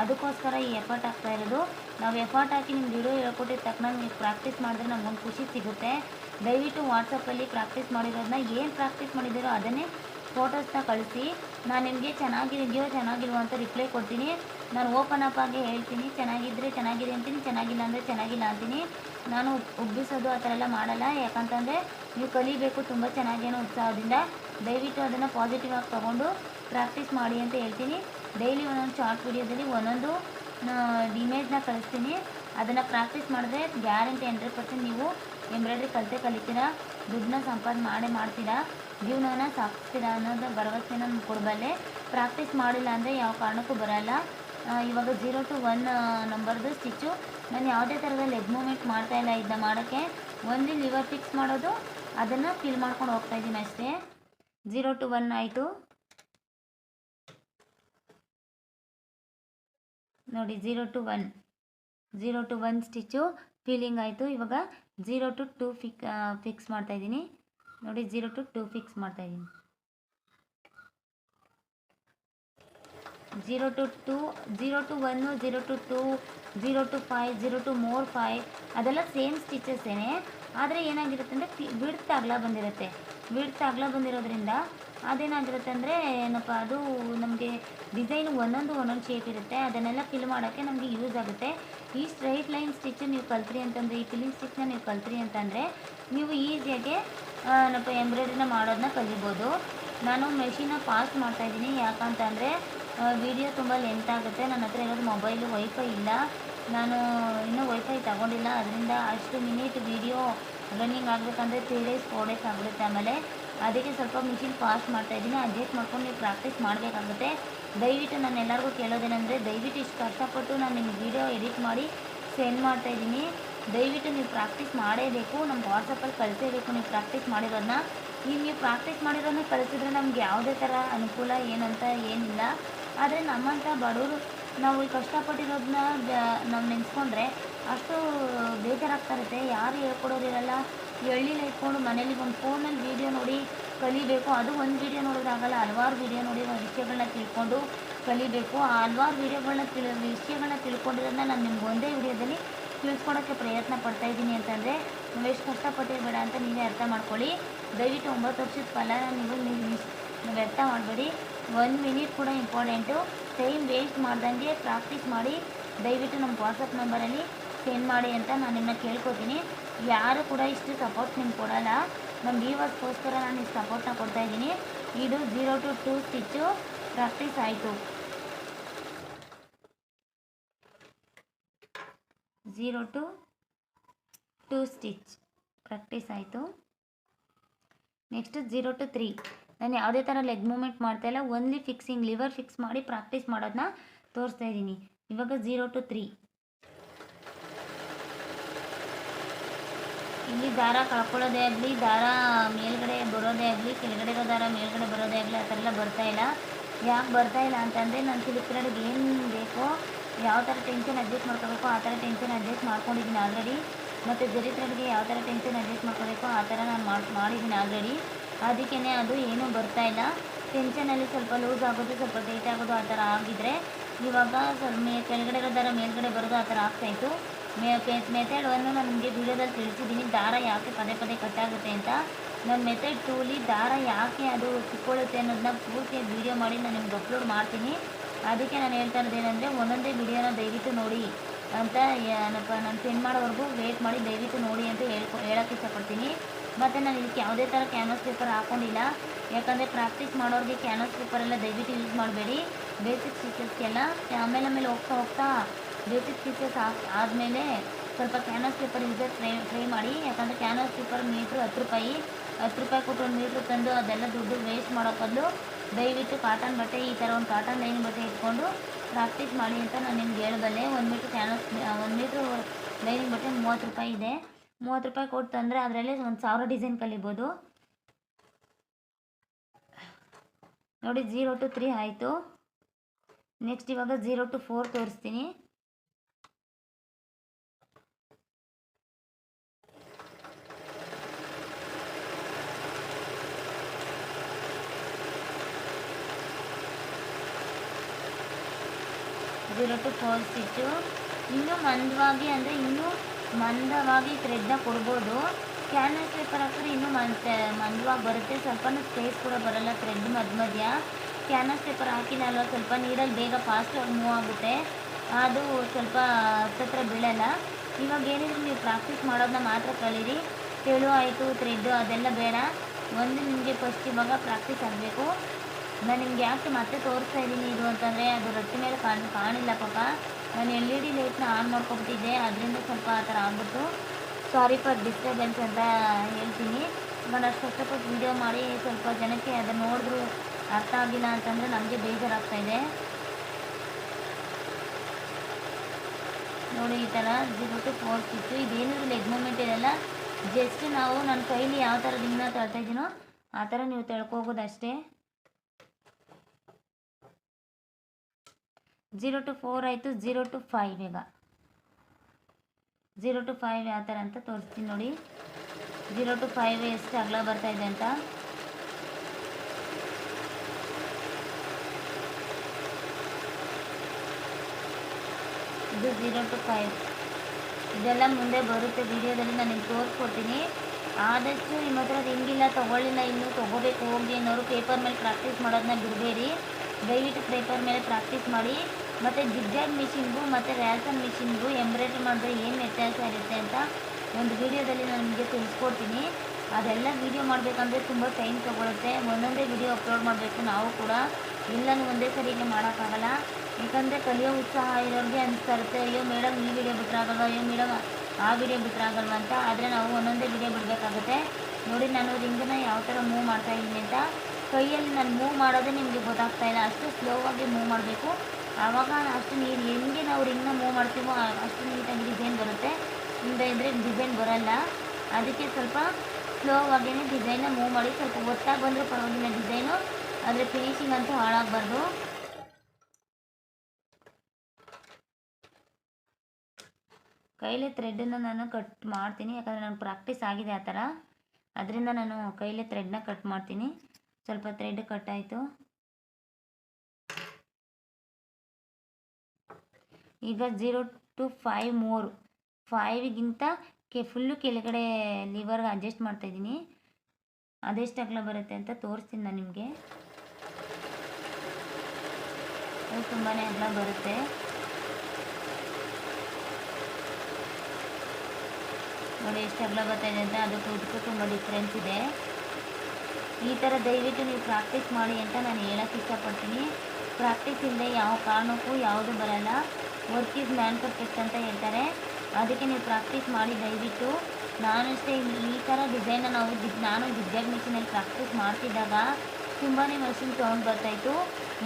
ಅದಕ್ಕೋಸ್ಕರ ಈ ಎಫರ್ಟ್ ಆಗ್ತಾ ಇರೋದು. ನಾವು ಎಫರ್ಟ್ ಹಾಕಿ ನಿಮ್ಗೆ ವಿಡಿಯೋ ಹೇಳ್ಕೊಟ್ಟಿದ ತಕ್ಷಣ ನೀವು ಪ್ರಾಕ್ಟೀಸ್ ಮಾಡಿದ್ರೆ ನಮಗೊಂದು ಖುಷಿ ಸಿಗುತ್ತೆ. ದಯವಿಟ್ಟು ವಾಟ್ಸಪ್ಪಲ್ಲಿ ಪ್ರಾಕ್ಟೀಸ್ ಮಾಡಿರೋದನ್ನ ಏನು ಪ್ರಾಕ್ಟೀಸ್ ಮಾಡಿದ್ದೀರೋ ಅದನ್ನೇ ಫೋಟೋಸ್ನ ಕಳಿಸಿ. ನಾನು ನಿಮಗೆ ಚೆನ್ನಾಗಿದೆಯೋ ಚೆನ್ನಾಗಿಲ್ವೋ ಅಂತ ರಿಪ್ಲೈ ಕೊಡ್ತೀನಿ. ನಾನು ಓಪನ್ ಅಪ್ ಆಗಿ ಹೇಳ್ತೀನಿ. ಚೆನ್ನಾಗಿದ್ದರೆ ಚೆನ್ನಾಗಿದೆ ಅಂತೀನಿ, ಚೆನ್ನಾಗಿಲ್ಲ ಅಂದರೆ ಚೆನ್ನಾಗಿಲ್ಲ ಅಂತೀನಿ. ನಾನು ಉಬ್ಬಿಸೋದು ಆ ಥರ ಎಲ್ಲ ಮಾಡಲ್ಲ. ಯಾಕಂತಂದರೆ ನೀವು ಕಲಿಬೇಕು, ತುಂಬ ಚೆನ್ನಾಗೇನೋ ಉತ್ಸಾಹದಿಂದ. ದಯವಿಟ್ಟು ಅದನ್ನು ಪಾಸಿಟಿವ್ ಆಗಿ ತೊಗೊಂಡು ಪ್ರಾಕ್ಟೀಸ್ ಮಾಡಿ ಅಂತ ಹೇಳ್ತೀನಿ. ಡೈಲಿ ಒಂದೊಂದು ಶಾರ್ಟ್ ವೀಡಿಯೋದಲ್ಲಿ ಒಂದೊಂದು ಇಮೇಜ್ನ ಕಳಿಸ್ತೀನಿ. ಅದನ್ನು ಪ್ರಾಕ್ಟೀಸ್ ಮಾಡಿದ್ರೆ ಗ್ಯಾರಂಟಿ ಹಂಡ್ರೆಡ್ ಪರ್ಸೆಂಟ್ ನೀವು ಎಂಬ್ರಾಯ್ಡ್ರಿ ಕಲಿತೆ ಕಲಿತೀರಾ, ದುಡ್ಡನ್ನ ಸಂಪಾದನೆ ಮಾಡೇ ಮಾಡ್ತೀರಾ, ಜೀವನವನ್ನು ಸಾಗಿಸ್ತೀರಾ ಅನ್ನೋದು ಭರವಸೆನ ನಾನು ಕೊಡಬಲ್ಲೆ ಪ್ರಾಕ್ಟೀಸ್ ಮಾಡಿಲ್ಲ ಅಂದರೆ ಯಾವ ಕಾರಣಕ್ಕೂ ಬರಲ್ಲ. ಇವಾಗ ಜೀರೋ ಟು ಒನ್ ನಂಬರ್ದು ಸ್ಟಿಚ್ಚು ನಾನು ಯಾವುದೇ ಥರದ ಲೆಗ್ ಮೂಮೆಂಟ್ ಮಾಡ್ತಾಯಿಲ್ಲ ಇದನ್ನ ಮಾಡೋಕ್ಕೆ. ಒಂದು ಲಿವರ್ ಫಿಕ್ಸ್ ಮಾಡೋದು, ಅದನ್ನು ಫಿಲ್ ಮಾಡ್ಕೊಂಡು ಹೋಗ್ತಾಯಿದ್ದೀನಿ ಅಷ್ಟೇ. ಜೀರೋ ಟು ಒನ್ ಆಯಿತು ನೋಡಿ zero two one zero two one stitch filling ಆಯಿತು ಇವಾಗ ಜೀರೋ ಟು ಟೂ ಫಿಕ್ ಫಿಕ್ಸ್ ಮಾಡ್ತಾಯಿದ್ದೀನಿ ನೋಡಿ ಜೀರೋ ಟು ಟೂ ಫಿಕ್ಸ್ ಮಾಡ್ತಾಯಿದ್ದೀನಿ zero two two zero two one zero two two zero two five zero two more five ಅದೆಲ್ಲ same ಸ್ಟಿಚಸ್ಸೇನೆ ಆದರೆ ಏನಾಗಿರುತ್ತೆ ಅಂದರೆ ಬಿಡ್ತಾಗಲ ಬಂದಿರುತ್ತೆ ಬಿಡ್ತ್ ಅಗಲ ಬಂದಿರೋದ್ರಿಂದ ಅದೇನಾಗಿರುತ್ತೆ ಅಂದರೆ ಏನಪ್ಪ, ಅದು ನಮಗೆ ಡಿಸೈನ್ ಒಂದೊಂದು ಒಂದೊಂದು ಶೇಪ್ ಇರುತ್ತೆ. ಅದನ್ನೆಲ್ಲ ಫಿಲ್ ಮಾಡೋಕ್ಕೆ ನಮಗೆ ಯೂಸ್ ಆಗುತ್ತೆ. ಈ ಸ್ಟ್ರೈಟ್ ಲೈನ್ ಸ್ಟಿಚ್ ನೀವು ಕಲ್ತ್ರಿ ಅಂತಂದರೆ, ಈ ಫಿಲಿಂಗ್ ಸ್ಟಿಚ್ನ ನೀವು ಕಲ್ತ್ರಿ ಅಂತಂದರೆ, ನೀವು ಈಸಿಯಾಗಿ ಏನಪ್ಪ ಎಂಬ್ರಾಯ್ಡ್ರಿನ ಮಾಡೋದನ್ನ ಕಲಿಬೋದು. ನಾನು ಮೆಷಿನ ಫಾಸ್ಟ್ ಮಾಡ್ತಾಯಿದ್ದೀನಿ ಯಾಕಂತಂದರೆ ವಿಡಿಯೋ ತುಂಬ ಲೆಂತ್ ಆಗುತ್ತೆ. ನನ್ನ ಹತ್ರ ಇರೋದು ಮೊಬೈಲು ವೈಫೈ ಇಲ್ಲ. ನಾನು ಇನ್ನೂ ವೈಫೈ ತಗೊಂಡಿಲ್ಲ. ಅದರಿಂದ ಅಷ್ಟು ಮಿನಿಟ್ ವಿಡಿಯೋ ರನ್ನಿಂಗ್ ಆಗಬೇಕಂದ್ರೆ ತ್ರೀ ಡೇಸ್ ಫೋರ್ ಡೇಸ್ ಆಗುತ್ತೆ ಆಮೇಲೆ ಅದಕ್ಕೆ ಸ್ವಲ್ಪ ಮಿಷಿನ್ ಫಾಸ್ಟ್ ಮಾಡ್ತಾಯಿದ್ದೀನಿ ಅಡ್ಜಸ್ಟ್ ಮಾಡ್ಕೊಂಡು ನೀವು ಪ್ರಾಕ್ಟೀಸ್ ಮಾಡಬೇಕಾಗುತ್ತೆ. ದಯವಿಟ್ಟು ನಾನು ಎಲ್ಲರಿಗೂ ಕೇಳೋದೇನೆಂದರೆ ದಯವಿಟ್ಟು ಇಷ್ಟು ಕಷ್ಟಪಟ್ಟು ನಾನು ನಿಮ್ಗೆ ವಿಡಿಯೋ ಎಡಿಟ್ ಮಾಡಿ ಸೆಂಡ್ ಮಾಡ್ತಾಯಿದ್ದೀನಿ ದಯವಿಟ್ಟು ನೀವು ಪ್ರಾಕ್ಟೀಸ್ ಮಾಡೇಬೇಕು. ನಮ್ಮ ವಾಟ್ಸಪ್ಪಲ್ಲಿ ಕಳಿಸೇಬೇಕು ನೀವು ಪ್ರಾಕ್ಟೀಸ್ ಮಾಡಿರೋದನ್ನ. ಈಗ ನೀವು ಪ್ರಾಕ್ಟೀಸ್ ಮಾಡಿರೋದನ್ನ ಕಲಿಸಿದ್ರೆ ನಮ್ಗೆ ಯಾವುದೇ ಥರ ಅನುಕೂಲ ಏನಂತ ಏನಿಲ್ಲ. ಆದರೆ ನಮ್ಮಂಥ ಬಡವರು ನಾವು ಈ ಕಷ್ಟಪಟ್ಟಿರೋದನ್ನ ನಾವು ನೆನೆಸ್ಕೊಂಡ್ರೆ ಅಷ್ಟು ಬೇಜಾರಾಗ್ತಾ ಇರುತ್ತೆ ಯಾರು ಹೇಳ್ಕೊಡೋದಿರಲ್ಲ ಹಳ್ಳಿಲಿ ಇಟ್ಕೊಂಡು ಮನೇಲಿ ಒಂದು ಫೋನಲ್ಲಿ ವೀಡಿಯೋ ನೋಡಿ ಕಲಿಬೇಕು. ಅದು ಒಂದು ವೀಡಿಯೋ ನೋಡೋದಾಗಲ್ಲ ಹಲವಾರು ವೀಡಿಯೋ ನೋಡಿ ವಿಷಯಗಳನ್ನ ತಿಳ್ಕೊಂಡು ಕಲಿಬೇಕು. ಆ ಹಲವಾರು ವೀಡಿಯೋಗಳನ್ನ ತಿಳಿ ವಿಷಯಗಳನ್ನ ತಿಳ್ಕೊಂಡಿರೋದನ್ನ ನಾನು ನಿಮ್ಗೆ ಒಂದೇ ವಿಡಿಯೋದಲ್ಲಿ ತಿಳಿಸ್ಕೊಡೋಕ್ಕೆ ಪ್ರಯತ್ನ ಪಡ್ತಾ ಇದ್ದೀನಿ ಅಂತಂದರೆ ನೀವು ಎಷ್ಟು ಕಷ್ಟಪಟ್ಟಿರಬೇಡ ಅಂತ ನೀವೇ ಅರ್ಥ ಮಾಡ್ಕೊಳ್ಳಿ. ದಯವಿಟ್ಟು ಒಂಬತ್ತು ವರ್ಷದ ಫಲನ ನೀವು ನೀವು ವ್ಯರ್ಥ ಮಾಡಬೇಡಿ. ಒಂದು ಮಿನಿಟ್ ಕೂಡ ಇಂಪಾರ್ಟೆಂಟು. ಟೈಮ್ ವೇಸ್ಟ್ ಮಾಡ್ದಂಗೆ ಪ್ರಾಕ್ಟೀಸ್ ಮಾಡಿ. ದಯವಿಟ್ಟು ನಮ್ಮ ವಾಟ್ಸಪ್ ನಂಬರಲ್ಲಿ ಸೆಂಡ್ ಮಾಡಿ ಅಂತ ನಾನು ನಿಮ್ಮನ್ನ ಕೇಳ್ಕೊತೀನಿ. ಯಾರು ಕೂಡ ಇಷ್ಟು ಸಪೋರ್ಟ್ ನಿಮ್ಗೆ ಕೊಡಲ್ಲ. ನಮ್ಮ ವ್ಯೂವರ್ಸ್ಗೋಸ್ಕರ ನಾನು ಇಷ್ಟು ಸಪೋರ್ಟ್ನ ಕೊಡ್ತಾ ಇದ್ದೀನಿ. ಇದು zero two two stitch practice ಆಯಿತು. Zero two two stitch practice ಆಯಿತು. ನೆಕ್ಸ್ಟ್ ಜೀರೋ ಟು ತ್ರೀ ನಾನು ಯಾವುದೇ ಥರ ಲೆಗ್ ಮೂಮೆಂಟ್ ಮಾಡ್ತಾ ಇಲ್ಲ. ಓನ್ಲಿ ಫಿಕ್ಸಿಂಗ್ ಲಿವರ್ ಫಿಕ್ಸ್ ಮಾಡಿ ಪ್ರಾಕ್ಟೀಸ್ ಮಾಡೋದನ್ನ ತೋರಿಸ್ತಾ ಇದ್ದೀನಿ. ಇವಾಗ ಝೀರೋ ಟು ತ್ರೀ ಇಲ್ಲಿ ದಾರ ಕಳ್ಕೊಳ್ಳೋದೇ ಆಗಲಿ, ದಾರ ಮೇಲ್ಗಡೆ ಬರೋದೇ ಆಗಲಿ, ಕೆಳಗಡೆ ಇರೋ ದಾರ ಮೇಲ್ಗಡೆ ಬರೋದೇ ಆಗಲಿ, ಆ ಥರ ಎಲ್ಲ ಬರ್ತಾ ಇಲ್ಲ. ಯಾಕೆ ಇಲ್ಲ ಅಂತಂದರೆ ನಾನು ಸಿಲ್ಕ್ ಥ್ರೆಡ್ಗೆ ಏನು ಬೇಕೋ, ಯಾವ ಥರ ಟೆನ್ಷನ್ ಅಡ್ಜಸ್ಟ್ ಮಾಡ್ಕೋಬೇಕು ಆ ಥರ ಟೆನ್ಷನ್ ಅಡ್ಜಸ್ಟ್ ಮಾಡ್ಕೊಂಡಿದ್ದೀನಿ ಆಲ್ರೆಡಿ ಮತ್ತು ಜರಿ ಥ್ರೆಡ್ಗೆ ಯಾವ ಥರ ಟೆನ್ಷನ್ ಅಡ್ಜಸ್ಟ್ ಮಾಡ್ಕೋಬೇಕು ಆ ಥರ ನಾನು ಮಾಡಿ, ಮಾಡಿದ್ದೀನಿ ಆಲ್ರೆಡಿ ಅದಕ್ಕೇ ಅದು ಏನೂ ಬರ್ತಾ ಇಲ್ಲ. ಟೆನ್ಷನಲ್ಲಿ ಸ್ವಲ್ಪ ಲೂಸ್ ಆಗೋದು, ಸ್ವಲ್ಪ ಟೈಟ್ ಆಗೋದು ಆ ಥರ ಆಗಿದ್ರೆ ಇವಾಗ ಸ್ವಲ್ಪ ಮೇ, ಕೆಳಗಡೆ ಇರೋ ದಾರ ಮೇಲ್ಗಡೆ ಬರೋದು ಆ ಥರ ಆಗ್ತಾಯಿತ್ತು ಮೆಥಡ್ ಒನ್ನು ನಾನು ನಿಮಗೆ ವಿಡಿಯೋದಲ್ಲಿ ತಿಳಿಸಿದ್ದೀನಿ. ದಾರ ಯಾಕೆ ಪದೇ ಪದೇ ಕಟ್ಟಾಗುತ್ತೆ ಅಂತ. ನಾನು ಮೆಥಡ್ ಟೂಲಿ ದಾರ ಯಾಕೆ ಅದು ಸಿಕ್ಕೊಳ್ಳುತ್ತೆ ಅನ್ನೋದನ್ನ ಪೂರ್ತಿ ವಿಡಿಯೋ ಮಾಡಿ ನಾನು ನಿಮ್ಗೆ ಅಪ್ಲೋಡ್ ಮಾಡ್ತೀನಿ. ಅದಕ್ಕೆ ನಾನು ಹೇಳ್ತಾ ಇರೋದು ಏನಂದರೆ, ಒಂದೊಂದೇ ವಿಡಿಯೋನ ದಯವಿಟ್ಟು ನೋಡಿ ಅಂತ ಏನಪ್ಪ, ನಾನು ಸೆಂಡ್ ಮಾಡೋವರೆಗೂ ವೇಟ್ ಮಾಡಿ ದಯವಿಟ್ಟು ನೋಡಿ ಅಂತ ಹೇಳ್ಕೊ ಹೇಳೋಕ್ಕೆ ಇಷ್ಟಪಡ್ತೀನಿ. ಮತ್ತು ನಾನು ಇದಕ್ಕೆ ಯಾವುದೇ ಥರ ಕ್ಯಾನ್ವಸ್ ಪೇಪರ್ ಹಾಕ್ಕೊಂಡಿಲ್ಲ ಯಾಕಂದರೆ ಪ್ರಾಕ್ಟೀಸ್ ಮಾಡೋರಿಗೆ ಕ್ಯಾನ್ವಸ್ ಪೇಪರ್ ಎಲ್ಲ ದಯವಿಟ್ಟು ಯೂಸ್ ಮಾಡಬೇಡಿ. ಬೇಸಿಕ್ ಸ್ಟಿಚಸ್ಗೆಲ್ಲ ಆಮೇಲೆ ಆಮೇಲೆ ಹೋಗ್ತಾ ಹೋಗ್ತಾ ಬೇಸಿಕ್ ಪೀಸಸ್ ಆದಮೇಲೆ ಸ್ವಲ್ಪ ಕ್ಯಾನ್ವಸ್ ಪೇಪರ್ ಇದೆ ಟ್ರೈ ಟ್ರೈ ಮಾಡಿ. ಯಾಕಂದರೆ ಕ್ಯಾನ್ವಸ್ ಪೇಪರ್ ಮೀಟ್ರು ಹತ್ತು ರೂಪಾಯಿ. ಹತ್ತು ರೂಪಾಯಿ ಕೊಟ್ಟು ಒಂದು ಮೀಟ್ರ್ ತಂದು ಅದೆಲ್ಲ ದುಡ್ಡು ವೇಸ್ಟ್ ಮಾಡೋ ಬದಲು ದಯವಿಟ್ಟು ಕಾಟನ್ ಬಟ್ಟೆ, ಈ ಥರ ಒಂದು ಕಾಟನ್ ಲೈನ್ ಬಟ್ಟೆ ಇಟ್ಕೊಂಡು ಪ್ರಾಕ್ಟೀಸ್ ಮಾಡಿ ಅಂತ ನಾನು ನಿಮ್ಗೆ ಹೇಳಬಲ್ಲೆ ಒಂದು ಮೀಟ್ರ್ ಕ್ಯಾನ್ವಸ್ ಒಂದು ಮೀಟ್ರ್ ಲೈನಿಂಗ್ ಬಟ್ಟೆ ಮೂವತ್ತು ರೂಪಾಯಿ ಇದೆ. ಮೂವತ್ತು ರೂಪಾಯಿ ಕೊಟ್ಟು ತಂದರೆ ಅದರಲ್ಲಿ ಒಂದು ಸಾವಿರ ಡಿಸೈನ್ ಕಲಿಬೋದು. ನೋಡಿ ಜೀರೋ ಟು ತ್ರೀ ಆಯಿತು. ನೆಕ್ಸ್ಟ್ ಇವಾಗ ಜೀರೋ ಟು ಫೋರ್ ತೋರಿಸ್ತೀನಿ. ಟು ಫೋರ್ ಸ್ಟಿಚ್ಚು ಇನ್ನೂ ಮಂದವಾಗಿ ಅಂದರೆ ಇನ್ನೂ ಮಂದವಾಗಿ ಥ್ರೆಡ್ನ ಕೊಡ್ಬೋದು. ಕ್ಯಾನ್ವಸ್ ಪೇಪರ್ ಹಾಕಿದ್ರೆ ಇನ್ನೂ ಮಂದ, ಮಂದವಾಗಿ ಬರುತ್ತೆ. ಸ್ವಲ್ಪನೂ ಸ್ಪೇಸ್ ಕೂಡ ಬರಲ್ಲ ಥ್ರೆಡ್ ಮಧ್ಯ ಮಧ್ಯ. ಕ್ಯಾನ್ವಸ್ ಪೇಪರ್ ಹಾಕಿನಲ್ವ ಸ್ವಲ್ಪ ನೀರಲ್ಲಿ ಬೇಗ ಫಾಸ್ಟಾಗಿ ಮೂವ್ ಆಗುತ್ತೆ. ಅದು ಸ್ವಲ್ಪ ಹತ್ತತ್ರ ಬೀಳಲ್ಲ. ಇವಾಗ ಏನಿದ್ರು ನೀವು ಪ್ರಾಕ್ಟೀಸ್ ಮಾಡೋದನ್ನ ಮಾತ್ರ ಕಲೀರಿ. ತೆಳು ಆಯಿತು ಥ್ರೆಡ್ಡು ಅದೆಲ್ಲ ಬೇಡ. ಒಂದು ನಿಮಗೆ ಫಸ್ಟ್ ಇವಾಗ ಪ್ರಾಕ್ಟೀಸ್ ಆಗಬೇಕು. ನಾನು ನಿಮ್ಗೆ ಯಾಕೆ ಮತ್ತೆ ತೋರಿಸ್ತಾ ಇದ್ದೀನಿ ಇದು ಅಂತಂದರೆ ಅದು ರೊಟ್ಟಿ ಮೇಲೆ ಕಾಣ್ ಕಾಣಿಲ್ಲ ಪಾಪ. ನಾನು ಎಲ್ ಇ ಡಿ ಲೈಟ್ನ ಆನ್ ಮಾಡ್ಕೊಬಿಟ್ಟಿದ್ದೆ ಅದರಿಂದ ಸ್ವಲ್ಪ ಆ ಥರ ಆಗ್ಬಿಟ್ಟು ಸಾರಿ ಫಾರ್ ಡಿಸ್ಟರ್ಬೆನ್ಸ್ ಅಂತ ಹೇಳ್ತೀನಿ. ನಾನು ಅಷ್ಟು ಕಷ್ಟಪಟ್ಟು ವೀಡಿಯೋ ಮಾಡಿ ಸ್ವಲ್ಪ ಜನಕ್ಕೆ ಅದನ್ನು ನೋಡಿದ್ರು ಅರ್ಥ ಆಗಿಲ್ಲ ಅಂತಂದರೆ ನಮಗೆ ಬೇಜಾರಾಗ್ತಾ ಇದೆ. ನೋಡಿ ಈ ಥರ ಜೀರೋ ಟು ಫೋರ್ ಸಿಕ್ಸು ಇದೇನಿದ್ರು ಲೆಗ್ ಮೂಮೆಂಟ್ ಇರಲ್ಲ. ಜಸ್ಟ್ ನಾವು ನನ್ನ ಕೈಲಿ ಯಾವ ಥರ ರಿಂಗ್ನ ತಳ್ತಾ ಆ ಥರ ನೀವು ತಿಳ್ಕೋಬೋದು ಅಷ್ಟೇ ಜೀರೋ ಟು ಫೋರ್ ಆಯಿತು, ಜೀರೋ ಟು ಫೈವ್ ಈಗ. ಜೀರೋ ಟು ಫೈವ್ ಯಾವ ಥರ ಅಂತ ತೋರಿಸ್ತೀನಿ ನೋಡಿ. ಜೀರೋ ಟು ಫೈವ್ ಎಷ್ಟು ಅಗಲ ಬರ್ತಾ ಇದೆ ಅಂತ. ಇದು ಜೀರೋ ಟು ಫೈವ್. ಇದೆಲ್ಲ ಮುಂದೆ ಬರುತ್ತೆ ವಿಡಿಯೋದಲ್ಲಿ, ನಾನು ನಿಮ್ಗೆ ತೋರಿಸ್ಕೊಡ್ತೀನಿ. ಆದಷ್ಟು ನಿಮ್ಮ ಹತ್ರ ಹೆಂಗಿಲ್ಲ ತೊಗೊಳ್ಳಿಲ್ಲ, ಇನ್ನೂ ತೊಗೋಬೇಕು, ಹೋಗಿ ಅನ್ನೋರು ಪೇಪರ್ ಮೇಲೆ ಪ್ರಾಕ್ಟೀಸ್ ಮಾಡೋದನ್ನ ಬಿಡಬೇಡಿ. ದಯವಿಟ್ಟು ಪೇಪರ್ ಮೇಲೆ ಪ್ರಾಕ್ಟೀಸ್ ಮಾಡಿ. ಮತ್ತು ಜಿಗ್ಜಾಗ್ ಮಿಷಿನ್ಗೂ ಮತ್ತು ರ್ಯಾಲ್ಸನ್ ಮಿಷಿನ್ಗೂ ಎಂಬ್ರಾಯ್ಡ್ರಿ ಮಾಡಿದ್ರೆ ಏನು ವ್ಯತ್ಯಾಸ ಇರುತ್ತೆ ಅಂತ ಒಂದು ವಿಡಿಯೋದಲ್ಲಿ ನಾನು ನಿಮಗೆ ತಿಳಿಸ್ಕೊಡ್ತೀನಿ. ಅದೆಲ್ಲ ವಿಡಿಯೋ ಮಾಡಬೇಕಂದ್ರೆ ತುಂಬ ಟೈಮ್ ತೊಗೊಳುತ್ತೆ. ಒಂದೊಂದೇ ವಿಡಿಯೋ ಅಪ್ಲೋಡ್ ಮಾಡಬೇಕು ನಾವು ಕೂಡ. ಇಲ್ಲನೂ ಒಂದೇ ಸರಿಗೆ ಮಾಡೋಕ್ಕಾಗಲ್ಲ. ಯಾಕಂದರೆ ಕಲಿಯೋ ಉತ್ಸಾಹ ಇರೋರಿಗೆ ಅನಿಸ್ತಾ ಇರುತ್ತೆ. ಅಯ್ಯೋ ಮೇಡಮ್ ಈ ವಿಡಿಯೋ ಬಿಟ್ಟರಾಗಲ್ವ ಅಯ್ಯೋ ಮೇಡಮ್ ಆ ವಿಡಿಯೋ ಬಿಟ್ಟರಾಗಲ್ವ ಅಂತ. ಆದರೆ ನಾವು ಒಂದೊಂದೇ ವಿಡಿಯೋ ಬಿಡಬೇಕಾಗುತ್ತೆ. ನೋಡಿ, ನಾನು ರಿಂಗನ್ನ ಯಾವ ಥರ ಮೂವ್ ಮಾಡ್ತಾ ಇದ್ದೀನಿ ಅಂತ. ಕೈಯಲ್ಲಿ ನಾನು ಮೂವ್ ಮಾಡೋದೇ ನಿಮಗೆ ಗೊತ್ತಾಗ್ತಾ ಇಲ್ಲ. ಅಷ್ಟು ಸ್ಲೋ ಆಗಿ ಮೂವ್ ಮಾಡಬೇಕು. ಆವಾಗ ಅಷ್ಟು ನೀರು ಹೆಂಗೆ ನಾವು ರಿಂಗ್ನ ಮೂವ್ ಮಾಡ್ತೀವೋ ಅಷ್ಟು ನೀಟಾಗಿ ಡಿಸೈನ್ ಬರುತ್ತೆ. ಹಿಂದೆ ಇದ್ದರೆ ಡಿಸೈನ್ ಬರೋಲ್ಲ. ಅದಕ್ಕೆ ಸ್ವಲ್ಪ ಸ್ಲೋ ಆಗಿನೇ ಡಿಸೈನ್ನ ಮೂವ್ ಮಾಡಿ ಸ್ವಲ್ಪ ಒತ್ತಾಗಿ ಬಂದರೂ ಪರವಾಗಿಲ್ಲ ಡಿಸೈನು ಆದರೆ ಫಿನಿಶಿಂಗ್ ಅಂತೂ ಹಾಳಾಗಬಾರ್ದು. ಕೈಲೇ ಥ್ರೆಡನ್ನು ನಾನು ಕಟ್ ಮಾಡ್ತೀನಿ. ಯಾಕಂದರೆ ನನಗೆ ಪ್ರಾಕ್ಟೀಸ್ ಆಗಿದೆ ಆ ಥರ. ಅದರಿಂದ ನಾನು ಕೈಲೇ ಥ್ರೆಡ್ನ ಕಟ್ ಮಾಡ್ತೀನಿ. ಸ್ವಲ್ಪ ಥ್ರೆಡ್ ಕಟ್ ಆಯಿತು. ಈಗ ಜೀರೋ ಟು ಫೈವ್ ಮೋರ್ ಫೈವ್ಗಿಂತ ಕೆ ಫುಲ್ಲು ಕೆಳಗಡೆ ಲಿವರ್ಗೆ ಅಡ್ಜಸ್ಟ್ ಮಾಡ್ತಾಯಿದ್ದೀನಿ ಅದೆಷ್ಟು ಅಗಲ ಬರುತ್ತೆ ಅಂತ ತೋರಿಸ್ತೀನಿ ನಾನು ನಿಮಗೆ. ತುಂಬಾ ಅಗಲ ಬರುತ್ತೆ. ನೋಡಿ ಎಷ್ಟು ಅಗಲ ಬರ್ತಾ ಇದೆ ಅಂತ ಅದಕ್ಕೂ ಇದಕ್ಕೂ ತುಂಬ ಡಿಫ್ರೆನ್ಸ್ ಇದೆ. ಈ ಥರ ದಯವಿಟ್ಟು ನೀವು ಪ್ರಾಕ್ಟೀಸ್ ಮಾಡಿ ಅಂತ ನಾನು ಹೇಳೋಕ್ಕೆ ಇಷ್ಟಪಡ್ತೀನಿ. ಪ್ರಾಕ್ಟೀಸ್ ಇಲ್ಲದೆ ಯಾವ ಕಾರಣಕ್ಕೂ ಯಾವುದು ಬರಲ್ಲ. ವರ್ಕ್ ಈಸ್ ಮ್ಯಾನ್ ಪರ್ಫೆಕ್ಟ್ ಅಂತ ಹೇಳ್ತಾರೆ. ಅದಕ್ಕೆ ನೀವು ಪ್ರಾಕ್ಟೀಸ್ ಮಾಡಿ, ದಯವಿಟ್ಟು. ನಾನು ಅಷ್ಟೇ ಈ ಥರ ಡಿಸೈನ್ನ ನಾವು ನಾನು ಜಿಗ್ಜಾಗ್ ಮಿಷಿನಲ್ಲಿ ಪ್ರಾಕ್ಟೀಸ್ ಮಾಡ್ತಿದ್ದಾಗ ತುಂಬಾ ಮಷಿನ್ ಸೌಂಡ್ ಬರ್ತಾಯಿತ್ತು.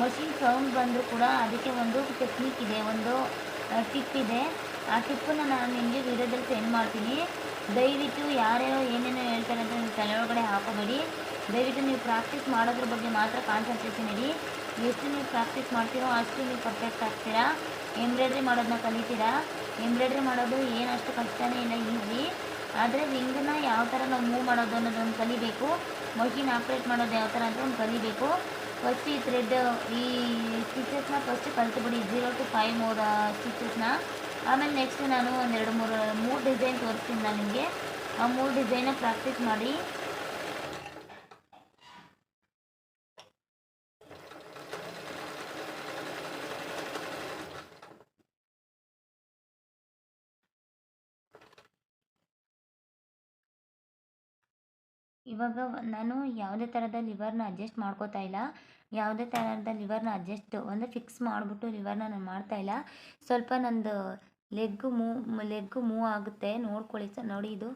ಮಷಿನ್ ಸೌಂಡ್ ಬಂದರೂ ಕೂಡ ಅದಕ್ಕೆ ಒಂದು ಟೆಕ್ನಿಕ್ ಇದೆ, ಒಂದು ಟಿಪ್ ಇದೆ. ಆ ಟಿಪ್ಪನ್ನು ನಾನು ನಿಮಗೆ ವಿಡಿಯೋದಲ್ಲಿ ಸೆಂಡ್ ಮಾಡ್ತೀನಿ. ದಯವಿಟ್ಟು ಯಾರ್ಯಾರೋ ಏನೇನೋ ಹೇಳ್ತಾರೆ ಅಂತ ನೀವು ಒಳಗಡೆ ಹಾಕೋಬೇಡಿ. ದಯವಿಟ್ಟು ನೀವು ಪ್ರಾಕ್ಟೀಸ್ ಮಾಡೋದ್ರ ಬಗ್ಗೆ ಮಾತ್ರ ಕಾನ್ಸಂಟ್ರೇಷನ್ ಇಡಿ ಎಷ್ಟು ನೀವು ಪ್ರಾಕ್ಟೀಸ್ ಮಾಡ್ತೀರೋ ಅಷ್ಟು ನೀವು ಪರ್ಫೆಕ್ಟ್ ಆಗ್ತೀರಾ. ಎಂಬ್ರಾಯ್ಡ್ರಿ ಮಾಡೋದನ್ನ ಕಲಿತೀರಾ? ಎಂಬ್ರಾಯ್ಡ್ರಿ ಮಾಡೋದು ಏನಷ್ಟು ಅಷ್ಟು ಕಷ್ಟನೇ ಇಲ್ಲ, ಈಸಿ. ಆದರೆ ರಿಂಗನ್ನ ಯಾವ ಥರ ನಾವು ಮೂವ್ ಮಾಡೋದು ಅನ್ನೋದೊಂದು ಕಲಿಬೇಕು. ಮಷಿನ್ ಆಪ್ರೇಟ್ ಮಾಡೋದು ಯಾವ ಥರ ಅಂತ ಒಂದು ಕಲಿಬೇಕು. ಫಸ್ಟ್ ಈ ಥ್ರೆಡ್ ಈ ಸ್ಟಿಚಸ್ನ ಫಸ್ಟ್ ಕಲ್ತ್ಬಿಡಿ ಜೀರೋ ಟು ಫೈವ್ ಮೂರ ಸ್ಟಿಚಸ್ನ ಆಮೇಲೆ ನೆಕ್ಸ್ಟ್ ನಾನು ಒಂದೆರಡು ಮೂರು ಮೂರು ಡಿಸೈನ್ ತೋರಿಸ್ತೀನಿ ನಾನು ನಿಮಗೆ. ಆ ಮೂರು ಡಿಸೈನ ಪ್ರಾಕ್ಟೀಸ್ ಮಾಡಿ. ಇವಾಗ ನಾನು ಯಾವುದೇ ಥರದ ಲಿವರ್ನ ಅಡ್ಜಸ್ಟ್ ಮಾಡ್ಕೋತಾ ಇಲ್ಲ. ಯಾವುದೇ ಥರದ ಲಿವರ್ನ ಅಡ್ಜಸ್ಟ್ ಅಂದರೆ ಫಿಕ್ಸ್ ಮಾಡಿಬಿಟ್ಟು ಲಿವರ್ನ ನಾನು ಮಾಡ್ತಾ ಇಲ್ಲ. ಸ್ವಲ್ಪ ನಂದು ಲೆಗ್ ಮೂವ್ ಲೆಗ್ ಮೂವ್ ಆಗುತ್ತೆ. ನೋಡ್ಕೊಳ್ಳಿ ಸರ್, ನೋಡಿ ಇದು.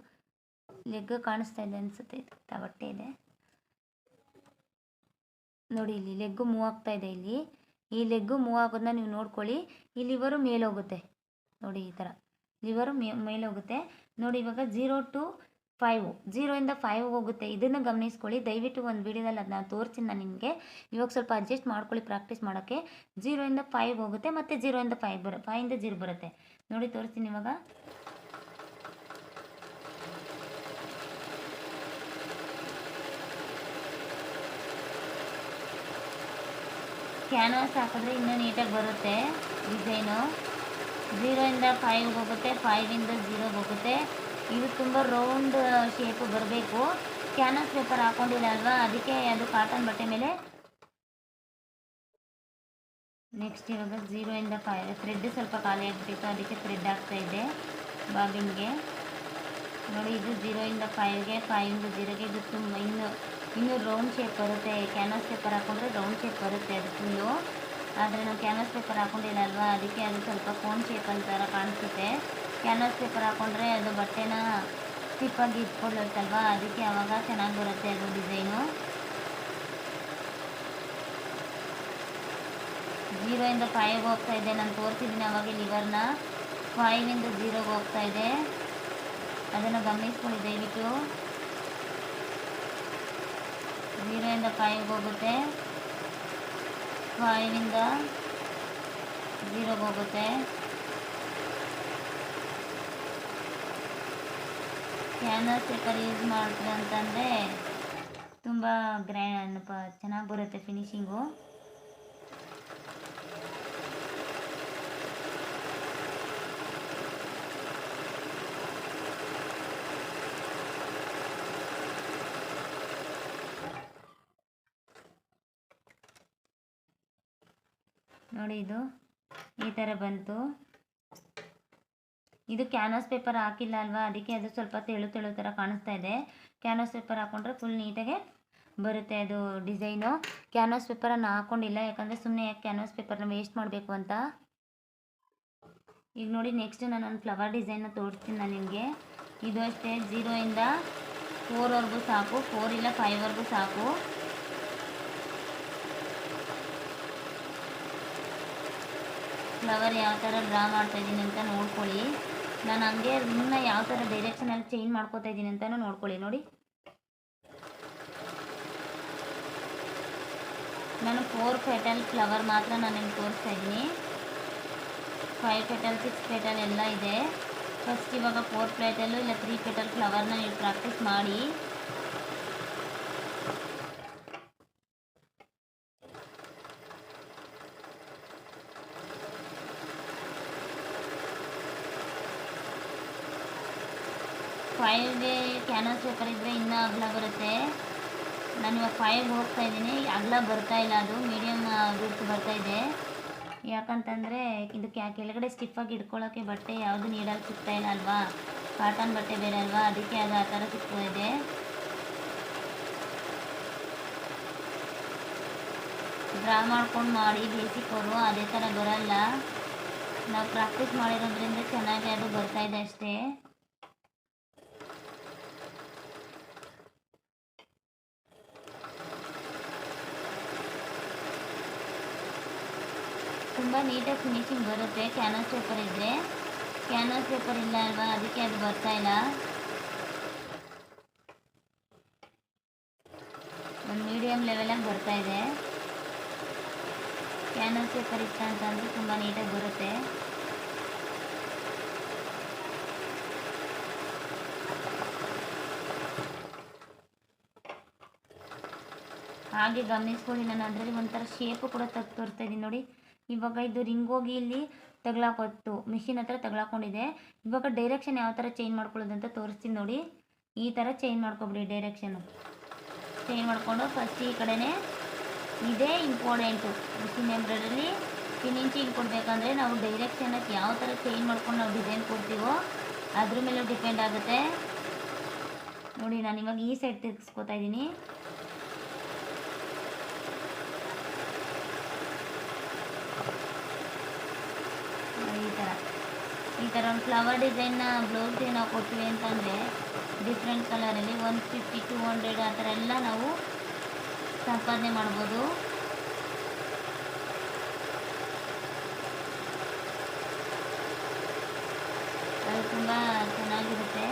ಲೆಗ್ ಕಾಣಿಸ್ತಾ ಇದೆ ಅನಿಸುತ್ತೆ, ಇದು ಇದೆ. ನೋಡಿ ಇಲ್ಲಿ, ಲೆಗ್ಗು ಮೂವ್ ಆಗ್ತಾ ಇದೆ ಇಲ್ಲಿ. ಈ ಲೆಗ್ಗು ಮೂವ್ ಆಗೋದನ್ನ ನೀವು ನೋಡ್ಕೊಳ್ಳಿ. ಈ ಲಿವರು ಮೇಲೋಗುತ್ತೆ. ನೋಡಿ ಈ ಥರ. ಲಿವರು ಮೇ, ಮೇಲೋಗುತ್ತೆ. ನೋಡಿ ಇವಾಗ ಜೀರೋ ಟು ಫೈವ್ ಜೀರೋಯಿಂದ ಫೈವ್ ಹೋಗುತ್ತೆ. ಇದನ್ನು ಗಮನಿಸ್ಕೊಳ್ಳಿ. ದಯವಿಟ್ಟು ಒಂದು ವಿಡಿಯೋದಲ್ಲಿ ಅದನ್ನ ತೋರಿಸ್ತೀನಿ ನಾನು ನಿಮಗೆ. ಇವಾಗ ಸ್ವಲ್ಪ ಅಡ್ಜಸ್ಟ್ ಮಾಡ್ಕೊಳ್ಳಿ ಪ್ರಾಕ್ಟೀಸ್ ಮಾಡೋಕ್ಕೆ ಜೀರೋಯಿಂದ ಫೈವ್ ಹೋಗುತ್ತೆ ಮತ್ತು ಜೀರೋಯಿಂದ ಫೈವ್ ಬರ ಫೈವಿಂದ ಜೀರೋ ಬರುತ್ತೆ. ನೋಡಿ ತೋರಿಸ್ತೀನಿ ಇವಾಗ. ಕ್ಯಾನ್ವಾಸ್ ಹಾಕಿದ್ರೆ ಇನ್ನೂ ನೀಟಾಗಿ ಬರುತ್ತೆ ಡಿಸೈನು ಝೀರೋಯಿಂದ ಫೈವ್ ಹೋಗುತ್ತೆ ಫೈವಿಂದ ಜೀರೋ ಹೋಗುತ್ತೆ. ಇದು ತುಂಬ ರೌಂಡ್ ಶೇಪ್ ಬರಬೇಕು. ಕ್ಯಾನಸ್ ಪೇಪರ್ ಹಾಕೊಂಡಿಲ್ಲ ಅಲ್ವಾ? ಅದಕ್ಕೆ ಅದು ಕಾಟನ್ ಬಟ್ಟೆ ಮೇಲೆ. ನೆಕ್ಸ್ಟ್ ಇವಾಗ ಇಂದ ಫೈವ್ ಥ್ರೆಡ್ ಸ್ವಲ್ಪ ಖಾಲಿ ಆಗಿಬಿಟ್ಟಿತ್ತು. ಅದಕ್ಕೆ ಥ್ರೆಡ್ ಆಗ್ತಾ ಇದೆ ಬಾಬಿನ್ಗೆ ನೋಡಿ, ಇದು ಝೀರೋಯಿಂದ ಫೈವ್ಗೆ ಫೈವಿಂದ ಜೀರೋಗೆ ಇದು ತುಂಬ ಇನ್ನು ಇನ್ನು ರೌಂಡ್ ಶೇಪ್ ಬರುತ್ತೆ. ಕ್ಯಾನ್ವಾಸ್ ಪೇಪರ್ ಹಾಕೊಂಡ್ರೆ ರೌಂಡ್ ಶೇಪ್ ಬರುತ್ತೆ ಅದು ಫುಲ್ಲು ಆದರೆ ನಾವು ಕ್ಯಾನ್ವಾಸ್ ಪೇಪರ್ ಹಾಕೊಂಡಿಲ್ಲ ಅಲ್ವಾ? ಅದಕ್ಕೆ ಅದು ಸ್ವಲ್ಪ ಫೋನ್ ಶೇಪ್ ಅಂತಾರ ಕಾಣಿಸುತ್ತೆ. ಕ್ಯಾನ್ವಾಸ್ ಪೇಪರ್ ಹಾಕೊಂಡ್ರೆ ಅದು ಬಟ್ಟೆನ ಸ್ಟಿಫಾಗಿ ಇಟ್ಕೊಳ್ಳುತ್ತಲ್ವಾ ಅದಕ್ಕೆ ಆವಾಗ ಚೆನ್ನಾಗಿ ಬರುತ್ತೆ ಅದು ಡಿಸೈನು ಜೀರೋಯಿಂದ ಫೈವ್ಗೆ ಹೋಗ್ತಾ ಇದೆ. ನಾನು ತೋರಿಸಿದ್ದೀನಿ ಅವಾಗ ಲಿವರ್ನ ಫೈವಿಂದ ಜೀರೋಗೆ ಹೋಗ್ತಾ ಇದೆ. ಅದನ್ನು ಗಮನಿಸ್ಕೊಳ್ಳಿ ದಯವಿಟ್ಟು ಜೀರೋಯಿಂದ ಫೈವ್ಗೆ ಹೋಗುತ್ತೆ. ಫೈವಿಂದ ಜೀರೋಗೆ ಹೋಗುತ್ತೆ. ಕ್ಯಾನ್ವಾಸ್ ಪೇಪರ್ ಯೂಸ್ ಮಾಡಿದ್ರು ಅಂತಂದರೆ ತುಂಬ ಗ್ರ್ಯಾಂಡ್ ಚೆನ್ನಾಗಿ ಬರುತ್ತೆ ಫಿನಿಶಿಂಗು ನೋಡಿ ಇದು ಈ ಥರ ಬಂತು. ಇದು ಕ್ಯಾನ್ವಾಸ್ ಪೇಪರ್ ಹಾಕಿಲ್ಲ ಅಲ್ವಾ? ಅದಕ್ಕೆ ಅದು ಸ್ವಲ್ಪ ತೆಳು ತೆಳು ಥರ ಕಾಣಿಸ್ತಾ ಇದೆ. ಕ್ಯಾನ್ವಾಸ್ ಪೇಪರ್ ಹಾಕೊಂಡ್ರೆ ಫುಲ್ ನೀಟಾಗೆ ಬರುತ್ತೆ ಅದು ಡಿಸೈನು ಕ್ಯಾನ್ವಾಸ್ ಪೇಪರನ್ನು ಹಾಕ್ಕೊಂಡಿಲ್ಲ ಯಾಕಂದರೆ ಸುಮ್ಮನೆ ಯಾಕೆ ಕ್ಯಾನ್ವಾಸ್ ಪೇಪರ್ನ ವೇಸ್ಟ್ ಮಾಡಬೇಕು ಅಂತ? ಈಗ ನೋಡಿ ನೆಕ್ಸ್ಟ್ ನಾನು ಒಂದು ಫ್ಲವರ್ ಡಿಸೈನ್ನ ತೋರಿಸ್ತೀನಿ ನಾನು ನಿಮಗೆ. ಇದು ಅಷ್ಟೇ ಜೀರೋಯಿಂದ ಫೋರ್ವರೆಗೂ ಸಾಕು ಫೋರ್ ಇಲ್ಲ ಫೈವ್ವರೆಗೂ ಸಾಕು. ಫ್ಲವರ್ ಯಾವ ಥರ ಡ್ರಾ ಮಾಡ್ತಾಯಿದ್ದೀನಿ ಅಂತ ನೋಡ್ಕೊಳ್ಳಿ. ನಾನು ಹಂಗೆ ಇನ್ನೂ ಯಾವ ಥರ ಡೈರೆಕ್ಷನಲ್ಲಿ ಚೇಂಜ್ ಮಾಡ್ಕೋತಾ ಇದ್ದೀನಿ ಅಂತಲೂ ನೋಡ್ಕೊಳ್ಳಿ, ನೋಡಿ. ನಾನು ಫೋರ್ ಪೆಟಲ್ ಫ್ಲವರ್ ಮಾತ್ರ ನಾನು ನಿಮ್ಗೆ ತೋರಿಸ್ತಾ ಇದ್ದೀನಿ. ಫೈವ್ ಪೆಟಲ್ ಸಿಕ್ಸ್ ಪೆಟಲ್ ಎಲ್ಲ ಇದೆ. ಫಸ್ಟ್ ಇವಾಗ ಫೋರ್ ಪ್ಲೇಟಲ್ಲು ಇಲ್ಲ ತ್ರೀ ಪೆಟಲ್ ಫ್ಲವರ್ನ ನೀವು ಪ್ರಾಕ್ಟೀಸ್ ಮಾಡಿ. ಫೈವ್ಗೆ ಕ್ಯಾನ್ವಾಸ್ ಪೇಪರ್ ಇದ್ದರೆ ಇನ್ನೂ ಅಗಲ ಬರುತ್ತೆ. ನಾನು ಇವಾಗ ಫೈವ್ಗೆ ಹೋಗ್ತಾ ಇದ್ದೀನಿ. ಅಗಲ ಬರ್ತಾ ಇಲ್ಲ ಅದು. ಮೀಡಿಯಮ್ ವಿಡ್ತ್ ಬರ್ತಾ ಇದೆ. ಯಾಕಂತಂದರೆ ಇದು ಕ್ಯಾ, ಕೆಳಗಡೆ ಸ್ಟಿಫಾಗಿ ಇಟ್ಕೊಳ್ಳೋಕ್ಕೆ ಬಟ್ಟೆ ಯಾವುದು ನೀಡಲ್ಲಿ ಸಿಗ್ತಾ ಇಲ್ಲ ಅಲ್ವಾ? ಕಾಟನ್ ಬಟ್ಟೆ ಬೇರೆ ಅಲ್ವಾ? ಅದಕ್ಕೆ ಅದು ಆ ಥರ ಸಿಗ್ತಾ ಇದೆ. ಡ್ರಾ ಮಾಡ್ಕೊಂಡು ಮಾಡಿ, ಬೇಸಿಕ್ ಅವರು ಅದೇ ಥರ ಬರಲ್ಲ. ನಾವು ಪ್ರಾಕ್ಟೀಸ್ ಮಾಡಿರೋದ್ರಿಂದ ಚೆನ್ನಾಗಿ ಅದು ಬರ್ತಾ ಇದೆ ಅಷ್ಟೇ. ತುಂಬ ನೀಟಾಗಿ ಫಿನಿಶಿಂಗ್ ಬರುತ್ತೆ. ಕ್ಯಾನ್ವಾಸ್ ಪೇಪರ್ ಇದ್ದರೆ ಕ್ಯಾನ್ವಾಸ್ ಪೇಪರ್ ಇಲ್ಲ ಅಲ್ವಾ? ಅದಕ್ಕೆ ಅದು ಬರ್ತಾ ಇಲ್ಲ. ಒಂದು ಮೀಡಿಯಮ್ ಲೆವೆಲಾಗಿ ಬರ್ತಾ ಇದೆ. ಕ್ಯಾನ್ವಾಸ್ ಪೇಪರ್ ಇತ್ತ ಅಂತಂದರೆ ತುಂಬ ನೀಟಾಗಿ ಬರುತ್ತೆ. ಹಾಗೆ ಗಮನಿಸ್ಕೊಳ್ಳಿ. ನಾನು ಅದರಲ್ಲಿ ಒಂಥರ ಶೇಪು ಕೂಡ ತಗ್ ತೋರಿಸ್ತಾ ಇದ್ದೀನಿ ನೋಡಿ. ಇವಾಗ ಇದು ರಿಂಗ್ ಹೋಗಿ ಇಲ್ಲಿ ತಗ್ಲಾಕೊತ್ತು ಮಿಷಿನ್ ಹತ್ರ ತಗ್ಲಾಕೊಂಡಿದೆ. ಇವಾಗ ಡೈರೆಕ್ಷನ್ ಯಾವ ಥರ ಚೇಂಜ್ ಮಾಡ್ಕೊಳ್ಳೋದು ಅಂತ ತೋರಿಸ್ತೀನಿ ನೋಡಿ. ಈ ಥರ ಚೇಂಜ್ ಮಾಡ್ಕೊಬಿಡಿ ಡೈರೆಕ್ಷನು ಚೇಂಜ್ ಮಾಡಿಕೊಂಡು ಫಸ್ಟ್ ಈ ಕಡೆನೇ ಇದೇ ಇಂಪಾರ್ಟೆಂಟು ಮಿಷಿನ್ ಎಂಬ್ರಾಯ್ಡ್ರಲ್ಲಿ ಹಿಂಗೆ ಕೊಡಬೇಕಂದ್ರೆ ನಾವು ಡೈರೆಕ್ಷನಕ್ಕೆ ಯಾವ ಥರ ಚೇಂಜ್ ಮಾಡ್ಕೊಂಡು ನಾವು ಡಿಸೈನ್ ಕೊಡ್ತೀವೋ ಅದ್ರ ಮೇಲೆ ಡಿಪೆಂಡ್ ಆಗುತ್ತೆ. ನೋಡಿ, ನಾನು ಇವಾಗ ಈ ಸೈಡ್ ತಿರ್ಗಿಸ್ಕೊತಾ ಇದ್ದೀನಿ ಈ ಥರ ಈ ಥರ ಒಂದು ಫ್ಲವರ್ ಡಿಸೈನ್ನ ಬ್ಲೌಸ್ಗೆ ನಾವು ಕೊಡ್ತೀವಿ ಅಂತಂದರೆ ಡಿಫ್ರೆಂಟ್ ಕಲರಲ್ಲಿ ಒನ್ ಫಿಫ್ಟಿ ಟು ಹಂಡ್ರೆಡ್ ಆ ಥರ ಎಲ್ಲ ನಾವು ಸಂಪಾದನೆ ಮಾಡ್ಬೋದು. ಅದು ತುಂಬ ಚೆನ್ನಾಗಿರುತ್ತೆ.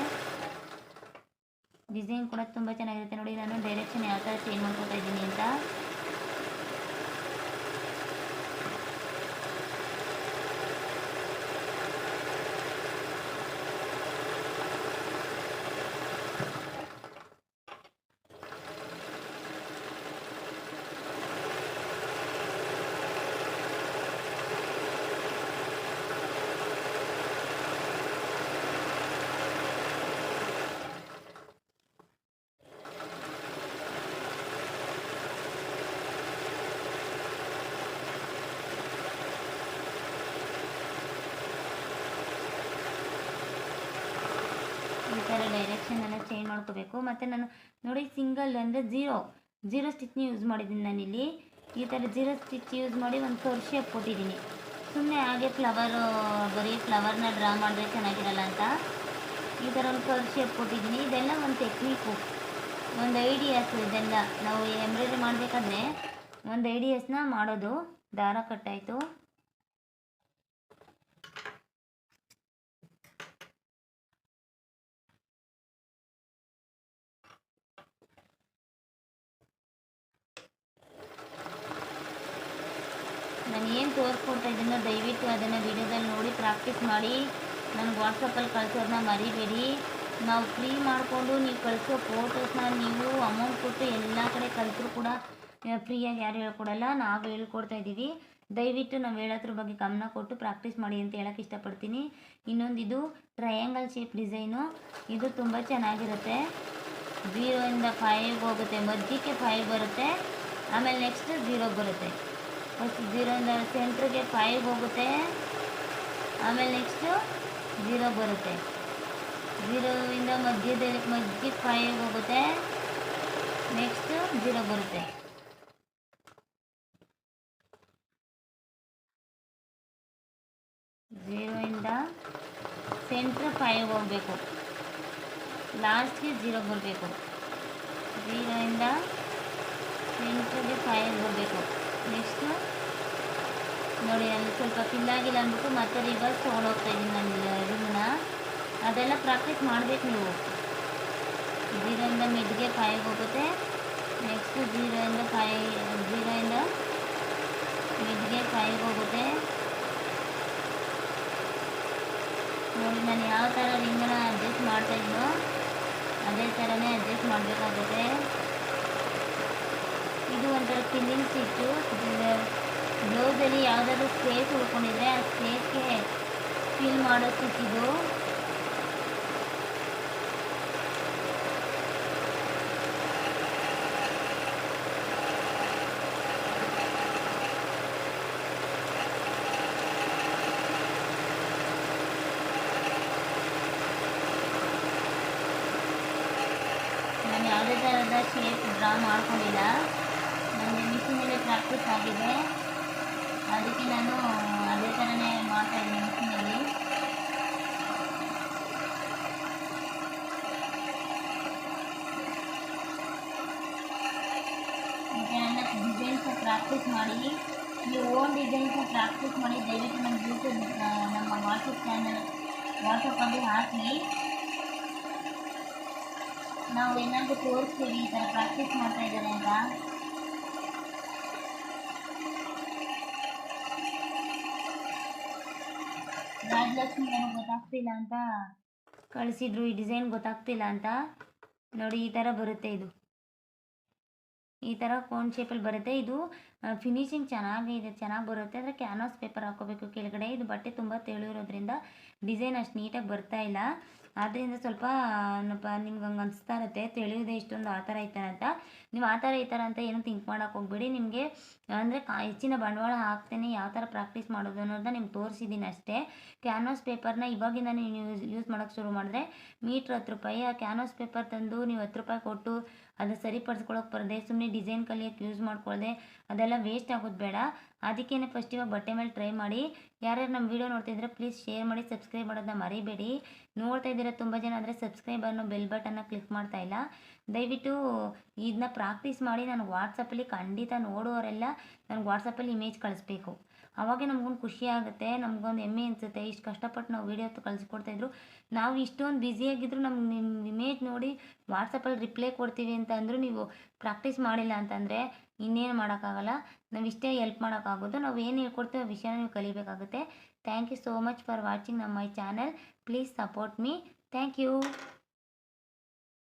ಡಿಸೈನ್ ಕೂಡ ತುಂಬ ಚೆನ್ನಾಗಿರುತ್ತೆ. ನೋಡಿ ನಾನು ಡೈರೆಕ್ಷನ್ ಯಾವ ಥರ ಚೇಂಜ್ ಮಾಡ್ಕೊತಾ ಇದ್ದೀನಿ ಅಂತ ಈ ಥರ ಡೈರೆಕ್ಷನ್ ಎಲ್ಲ ಚೇಂಜ್ ಮಾಡ್ಕೋಬೇಕು ಮತ್ತು ನಾನು ನೋಡಿ ಸಿಂಗಲ್ ಅಂದರೆ ಜೀರೋ ಜೀರೋ ಸ್ಟಿಚ್ನ ಯೂಸ್ ಮಾಡಿದ್ದೀನಿ ನಾನಿಲ್ಲಿ. ಈ ಥರ ಜೀರೋ ಸ್ಟಿಚ್ ಯೂಸ್ ಮಾಡಿ ಒಂದು ಕರ್ ಶೇಪ್ ಕೊಟ್ಟಿದ್ದೀನಿ. ಸುಮ್ಮನೆ ಹಾಗೆ ಫ್ಲವರು ಬರೀ ಫ್ಲವರ್ನ ಡ್ರಾ ಮಾಡಿದ್ರೆ ಚೆನ್ನಾಗಿರಲ್ಲ ಅಂತ. ಈ ಥರ ಒಂದು ಕರ್ ಶೇಪ್ ಕೊಟ್ಟಿದ್ದೀನಿ. ಇದೆಲ್ಲ ಒಂದು ಟೆಕ್ನಿಕು ಒಂದು ಐಡಿಯಾಸ್ ಇದೆಲ್ಲ. ನಾವು ಎಂಬ್ರಾಯ್ಡ್ರಿ ಮಾಡಬೇಕಾದ್ರೆ ಒಂದು ಐಡಿಯಾಸ್ನ ಮಾಡೋದು. ದಾರ ಕಟ್ಟಾಯಿತು ನಾನು ಏನು ತೋರಿಸ್ಕೊಡ್ತಾ ಇದ್ದೀನೋ. ದಯವಿಟ್ಟು ಅದನ್ನು ವಿಡಿಯೋದಲ್ಲಿ ನೋಡಿ ಪ್ರಾಕ್ಟೀಸ್ ಮಾಡಿ. ನನಗೆ ವಾಟ್ಸಪ್ಪಲ್ಲಿ ಕಳಿಸೋದನ್ನ ಮರಿಬೇಡಿ. ನಾವು ಫ್ರೀ ಮಾಡಿಕೊಂಡು ನೀವು ಕಳಿಸೋ ಫೋಟೋಸ್ನ ನೀವು ಅಮೌಂಟ್ ಕೊಟ್ಟು ಎಲ್ಲ ಕಡೆ ಕಲಿತರೂ ಕೂಡ ಫ್ರೀಯಾಗಿ ಯಾರು ಹೇಳ್ಕೊಡಲ್ಲ, ನಾವು ಹೇಳ್ಕೊಡ್ತಾ ಇದ್ದೀವಿ ದಯವಿಟ್ಟು ನಾವು ಹೇಳೋದ್ರ ಬಗ್ಗೆ ಗಮನ ಕೊಟ್ಟು ಪ್ರಾಕ್ಟೀಸ್ ಮಾಡಿ ಅಂತ ಹೇಳಕ್ಕೆ ಇಷ್ಟಪಡ್ತೀನಿ. ಇನ್ನೊಂದು ಇದು ಟ್ರಯಾಂಗಲ್ ಶೇಪ್ ಡಿಸೈನು ಇದು ತುಂಬ ಚೆನ್ನಾಗಿರುತ್ತೆ. ಜೀರೋಯಿಂದ ಫೈವ್ ಹೋಗುತ್ತೆ. ಮಧ್ಯಕ್ಕೆ ಫೈವ್ ಬರುತ್ತೆ. ಆಮೇಲೆ ನೆಕ್ಸ್ಟ್ ಜೀರೋಗೆ ಬರುತ್ತೆ. ಫಸ್ಟ್ ಝೀರೋಯಿಂದ ಸೆಂಟ್ರಿಗೆ ಫೈವ್ ಹೋಗುತ್ತೆ ಆಮೇಲೆ ನೆಕ್ಸ್ಟು ಝೀರೋ ಬರುತ್ತೆ ಝೀರೋಯಿಂದ ಮಧ್ಯದಲ್ಲಿ ಮಧ್ಯಕ್ಕೆ ಫೈವ್ ಹೋಗುತ್ತೆ ನೆಕ್ಸ್ಟು ಝೀರೋ ಬರುತ್ತೆ ಝೀರೋಯಿಂದ ಸೆಂಟ್ರ್ ಫೈವ್ ಹೋಗಬೇಕು ಲಾಸ್ಟ್ಗೆ ಝೀರೋ ಬರಬೇಕು ಝೀರೋಯಿಂದ ಸೆಂಟ್ರಿಗೆ ಫೈವ್ ಬರಬೇಕು ನೆಕ್ಸ್ಟು ನೋಡಿ, ಅಲ್ಲಿ ಸ್ವಲ್ಪ ಫಿಲ್ಲಾಗಿಲ್ಲ ಅಂದ್ಬಿಟ್ಟು ಮತ್ತೆ ರಿವರ್ಸ್ ತೊಗೊಂಡೋಗ್ತಾ ಇದ್ದೀನಿ ನನ್ನ ರೂಮ್ನ ಅದೆಲ್ಲ ಪ್ರಾಕ್ಟೀಸ್ ಮಾಡಬೇಕು ನೀವು. ಜೀರೋಯಿಂದ ಮಿಡ್ಗೆ ಫೈವ್ ಹೋಗುತ್ತೆ. ನೆಕ್ಸ್ಟು ಜೀರೋಯಿಂದ ಫೈ ಜೀರೋಯಿಂದ ಮಿಡ್ಗೆ ಫೈವ್ ಹೋಗುತ್ತೆ. ನೋಡಿ, ನಾನು ಯಾವ ಥರ ರಿಂಗನ್ನ ಅಡ್ಜಸ್ಟ್ ಮಾಡ್ತಾ ಇದ್ದೀನೋ ಅದೇ ಥರನೇ ಅಡ್ಜಸ್ಟ್ ಮಾಡಬೇಕಾಗುತ್ತೆ. ಇದು ಒಂಥರ ಪಿನ್ನಿಂಗ್ ಸ್ಟಿಚ್ಚು ಬ್ಲೌಸಲ್ಲಿ ಯಾವುದಾದ್ರೂ ಸ್ಪೇಸ್ ಉಳ್ಕೊಂಡಿದ್ರೆ ಆ ಸ್ಪೇಸ್ಗೆ ಫಿಲ್ ಮಾಡೋ ಇದು. ನಾನು ಯಾವುದೇ ಥರದ ಶೇಪ್ ಡ್ರಾ ಮಾಡ್ಕೊಂಡಿಲ್ಲ. ಮಿಷಿನಲ್ಲೇ ಪ್ರಾಕ್ಟೀಸ್ ಆಗಿದೆ ಅದಕ್ಕೆ ನಾನು ಅದೇ ಥರನೇ ಮಾಡ್ತಾ ಇದ್ದೀನಿ ಮಿಷಿನಲ್ಲಿ ಮತ್ತು ನನ್ನ ಡಿಸೈನ್ಸ್ ಪ್ರಾಕ್ಟೀಸ್ ಮಾಡಿ. ನೀವು ಓನ್ ಡಿಸೈನ್ಸ್ ಪ್ರಾಕ್ಟೀಸ್ ಮಾಡಿ, ದಯವಿಟ್ಟು ನಮ್ಮ ಯೂಟ್ಯೂಬ್ ನಮ್ಮ ವಾಟ್ಸಪ್ ಚಾನಲ್ ವಾಟ್ಸಪ್ಪಲ್ಲಿ ಹಾಕಿ. ನಾವು ಏನಾದರೂ ತೋರಿಸ್ತೀವಿ ಈ ಥರ ಪ್ರಾಕ್ಟೀಸ್ ಮಾಡ್ತಾ ಇದ್ದಾರೆ ಅಂತ. ಗೊತ್ತಾಗ್ತಿಲ್ಲ ಅಂತ. ಕಳಿಸಿದ್ರು, ಈ ಡಿಸೈನ್ ಗೊತ್ತಾಗ್ತಿಲ್ಲ ಅಂತ. ನೋಡಿ, ಈ ಥರ ಬರುತ್ತೆ ಇದು. ಈ ಥರ ಕೋನ್ ಶೇಪಲ್ಲಿ ಬರುತ್ತೆ. ಇದು ಫಿನಿಶಿಂಗ್ ಚೆನ್ನಾಗಿದೆ, ಚೆನ್ನಾಗಿ ಬರುತ್ತೆ. ಅಂದರೆ ಕ್ಯಾನ್ವಾಸ್ ಪೇಪರ್ ಹಾಕೋಬೇಕು. ಕೆಳಗಡೆ ಇದು ಬಟ್ಟೆ ತುಂಬ ತೆಳು ಇರೋದ್ರಿಂದ ಡಿಸೈನ್ ಅಷ್ಟು ನೀಟಾಗಿ ಬರ್ತಾ ಇಲ್ಲ. ಆದ್ದರಿಂದ ಸ್ವಲ್ಪ, ಏನಪ್ಪ, ನಿಮ್ಗೆ ಹಂಗೆ ಅನಿಸ್ತಾ ಇರುತ್ತೆ, ತಿಳಿಯೋದೆ ಇಷ್ಟೊಂದು ಆ ಥರ ಈ ಅಂತ. ನೀವು ಆ ಥರ ಈ ಥರ ಅಂತ ಏನು ಥಿಂಕ್ ಮಾಡೋಕೆ ಹೋಗ್ಬೇಡಿ. ನಿಮಗೆ, ಅಂದರೆ ಹೆಚ್ಚಿನ ಬಂಡವಾಳ ಹಾಕ್ತೇನೆ, ಯಾವ ಥರ ಪ್ರಾಕ್ಟೀಸ್ ಮಾಡೋದು ಅನ್ನೋದನ್ನ ನಿಮ್ಗೆ ತೋರಿಸಿದ್ದೀನಿ ಅಷ್ಟೇ. ಕ್ಯಾನ್ವಾಸ್ ಪೇಪರ್ನ ಇವಾಗಿಂದ ನೀವು ಯೂಸ್ ಯೂಸ್ ಮಾಡೋಕ್ಕೆ ಶುರು ಮಾಡಿದ್ರೆ ಮೀಟ್ರ್ ಹತ್ತು ರೂಪಾಯಿ, ಆ ಕ್ಯಾನ್ವಾಸ್ ಪೇಪರ್ ತಂದು ನೀವು ಹತ್ತು ರೂಪಾಯಿ ಕೊಟ್ಟು ಅದನ್ನ ಸರಿಪಡಿಸ್ಕೊಳಕ್ಕೆ ಬರದೆ ಸುಮ್ಮನೆ ಡಿಸೈನ್ ಕಲಿಯೋಕ್ಕೆ ಯೂಸ್ ಮಾಡ್ಕೊಳ್ಳದೆ ಅದೆಲ್ಲ ವೇಸ್ಟ್ ಆಗೋದು ಬೇಡ. ಅದಕ್ಕೇ ಫಸ್ಟ್ ಇವಾಗ ಬಟ್ಟೆ ಮೇಲೆ ಟ್ರೈ ಮಾಡಿ. ಯಾರ್ಯಾರು ನಮ್ಮ ವೀಡಿಯೋ ನೋಡ್ತಿದ್ರೆ ಪ್ಲೀಸ್ ಶೇರ್ ಮಾಡಿ ಸಬ್ಸ್ಕ್ರೈಬ್ ಮಾಡೋದನ್ನ ಮರಿಬೇಡಿ. ನೋಡ್ತಾ ಇದ್ದೀರಾ ತುಂಬ ಜನ ಅಂದರೆ ಸಬ್ಸ್ಕ್ರೈಬ್ ಅನ್ನೋ ಬೆಲ್ ಬಟನ್ನ ಕ್ಲಿಕ್ ಮಾಡ್ತಾ ಇಲ್ಲ. ದಯವಿಟ್ಟು ಇದನ್ನ ಪ್ರಾಕ್ಟೀಸ್ ಮಾಡಿ, ನಾನು ವಾಟ್ಸಪ್ಪಲ್ಲಿ ಖಂಡಿತ ನೋಡೋರೆಲ್ಲ ನನಗೆ ವಾಟ್ಸಪ್ಪಲ್ಲಿ ಇಮೇಜ್ ಕಳಿಸ್ಬೇಕು. ಅವಾಗೆ ನಮಗೊಂದು ಖುಷಿ ಆಗುತ್ತೆ, ನಮಗೊಂದು ಹೆಮ್ಮೆ ಅನಿಸುತ್ತೆ. ಇಷ್ಟು ಕಷ್ಟಪಟ್ಟು ನಾವು ವೀಡಿಯೋ ಕಳಿಸ್ಕೊಡ್ತಾಯಿದ್ರು ನಾವು ಇಷ್ಟೊಂದು ಬ್ಯುಸಿಯಾಗಿದ್ದರೂ ನಮ್ಗೆ ನಿಮ್ಮ ಇಮೇಜ್ ನೋಡಿ ವಾಟ್ಸಪ್ಪಲ್ಲಿ ರಿಪ್ಲೈ ಕೊಡ್ತೀವಿ ಅಂತ ಅಂದರೂ ನೀವು ಪ್ರಾಕ್ಟೀಸ್ ಮಾಡಿಲ್ಲ ಅಂತಂದರೆ ಇನ್ನೇನು ಮಾಡೋಕ್ಕಾಗಲ್ಲ. ನಾವು ಇಷ್ಟೇ ಎಲ್ಪ್ ಮಾಡೋಕ್ಕಾಗೋದು. ನಾವು ಏನು ಹೇಳ್ಕೊಡ್ತೀವಿ ಆ ವಿಷಯನ ನೀವು ಕಲಿಬೇಕಾಗುತ್ತೆ. Thank you so much for watching ನಮ್ಮ my channel please support me thank you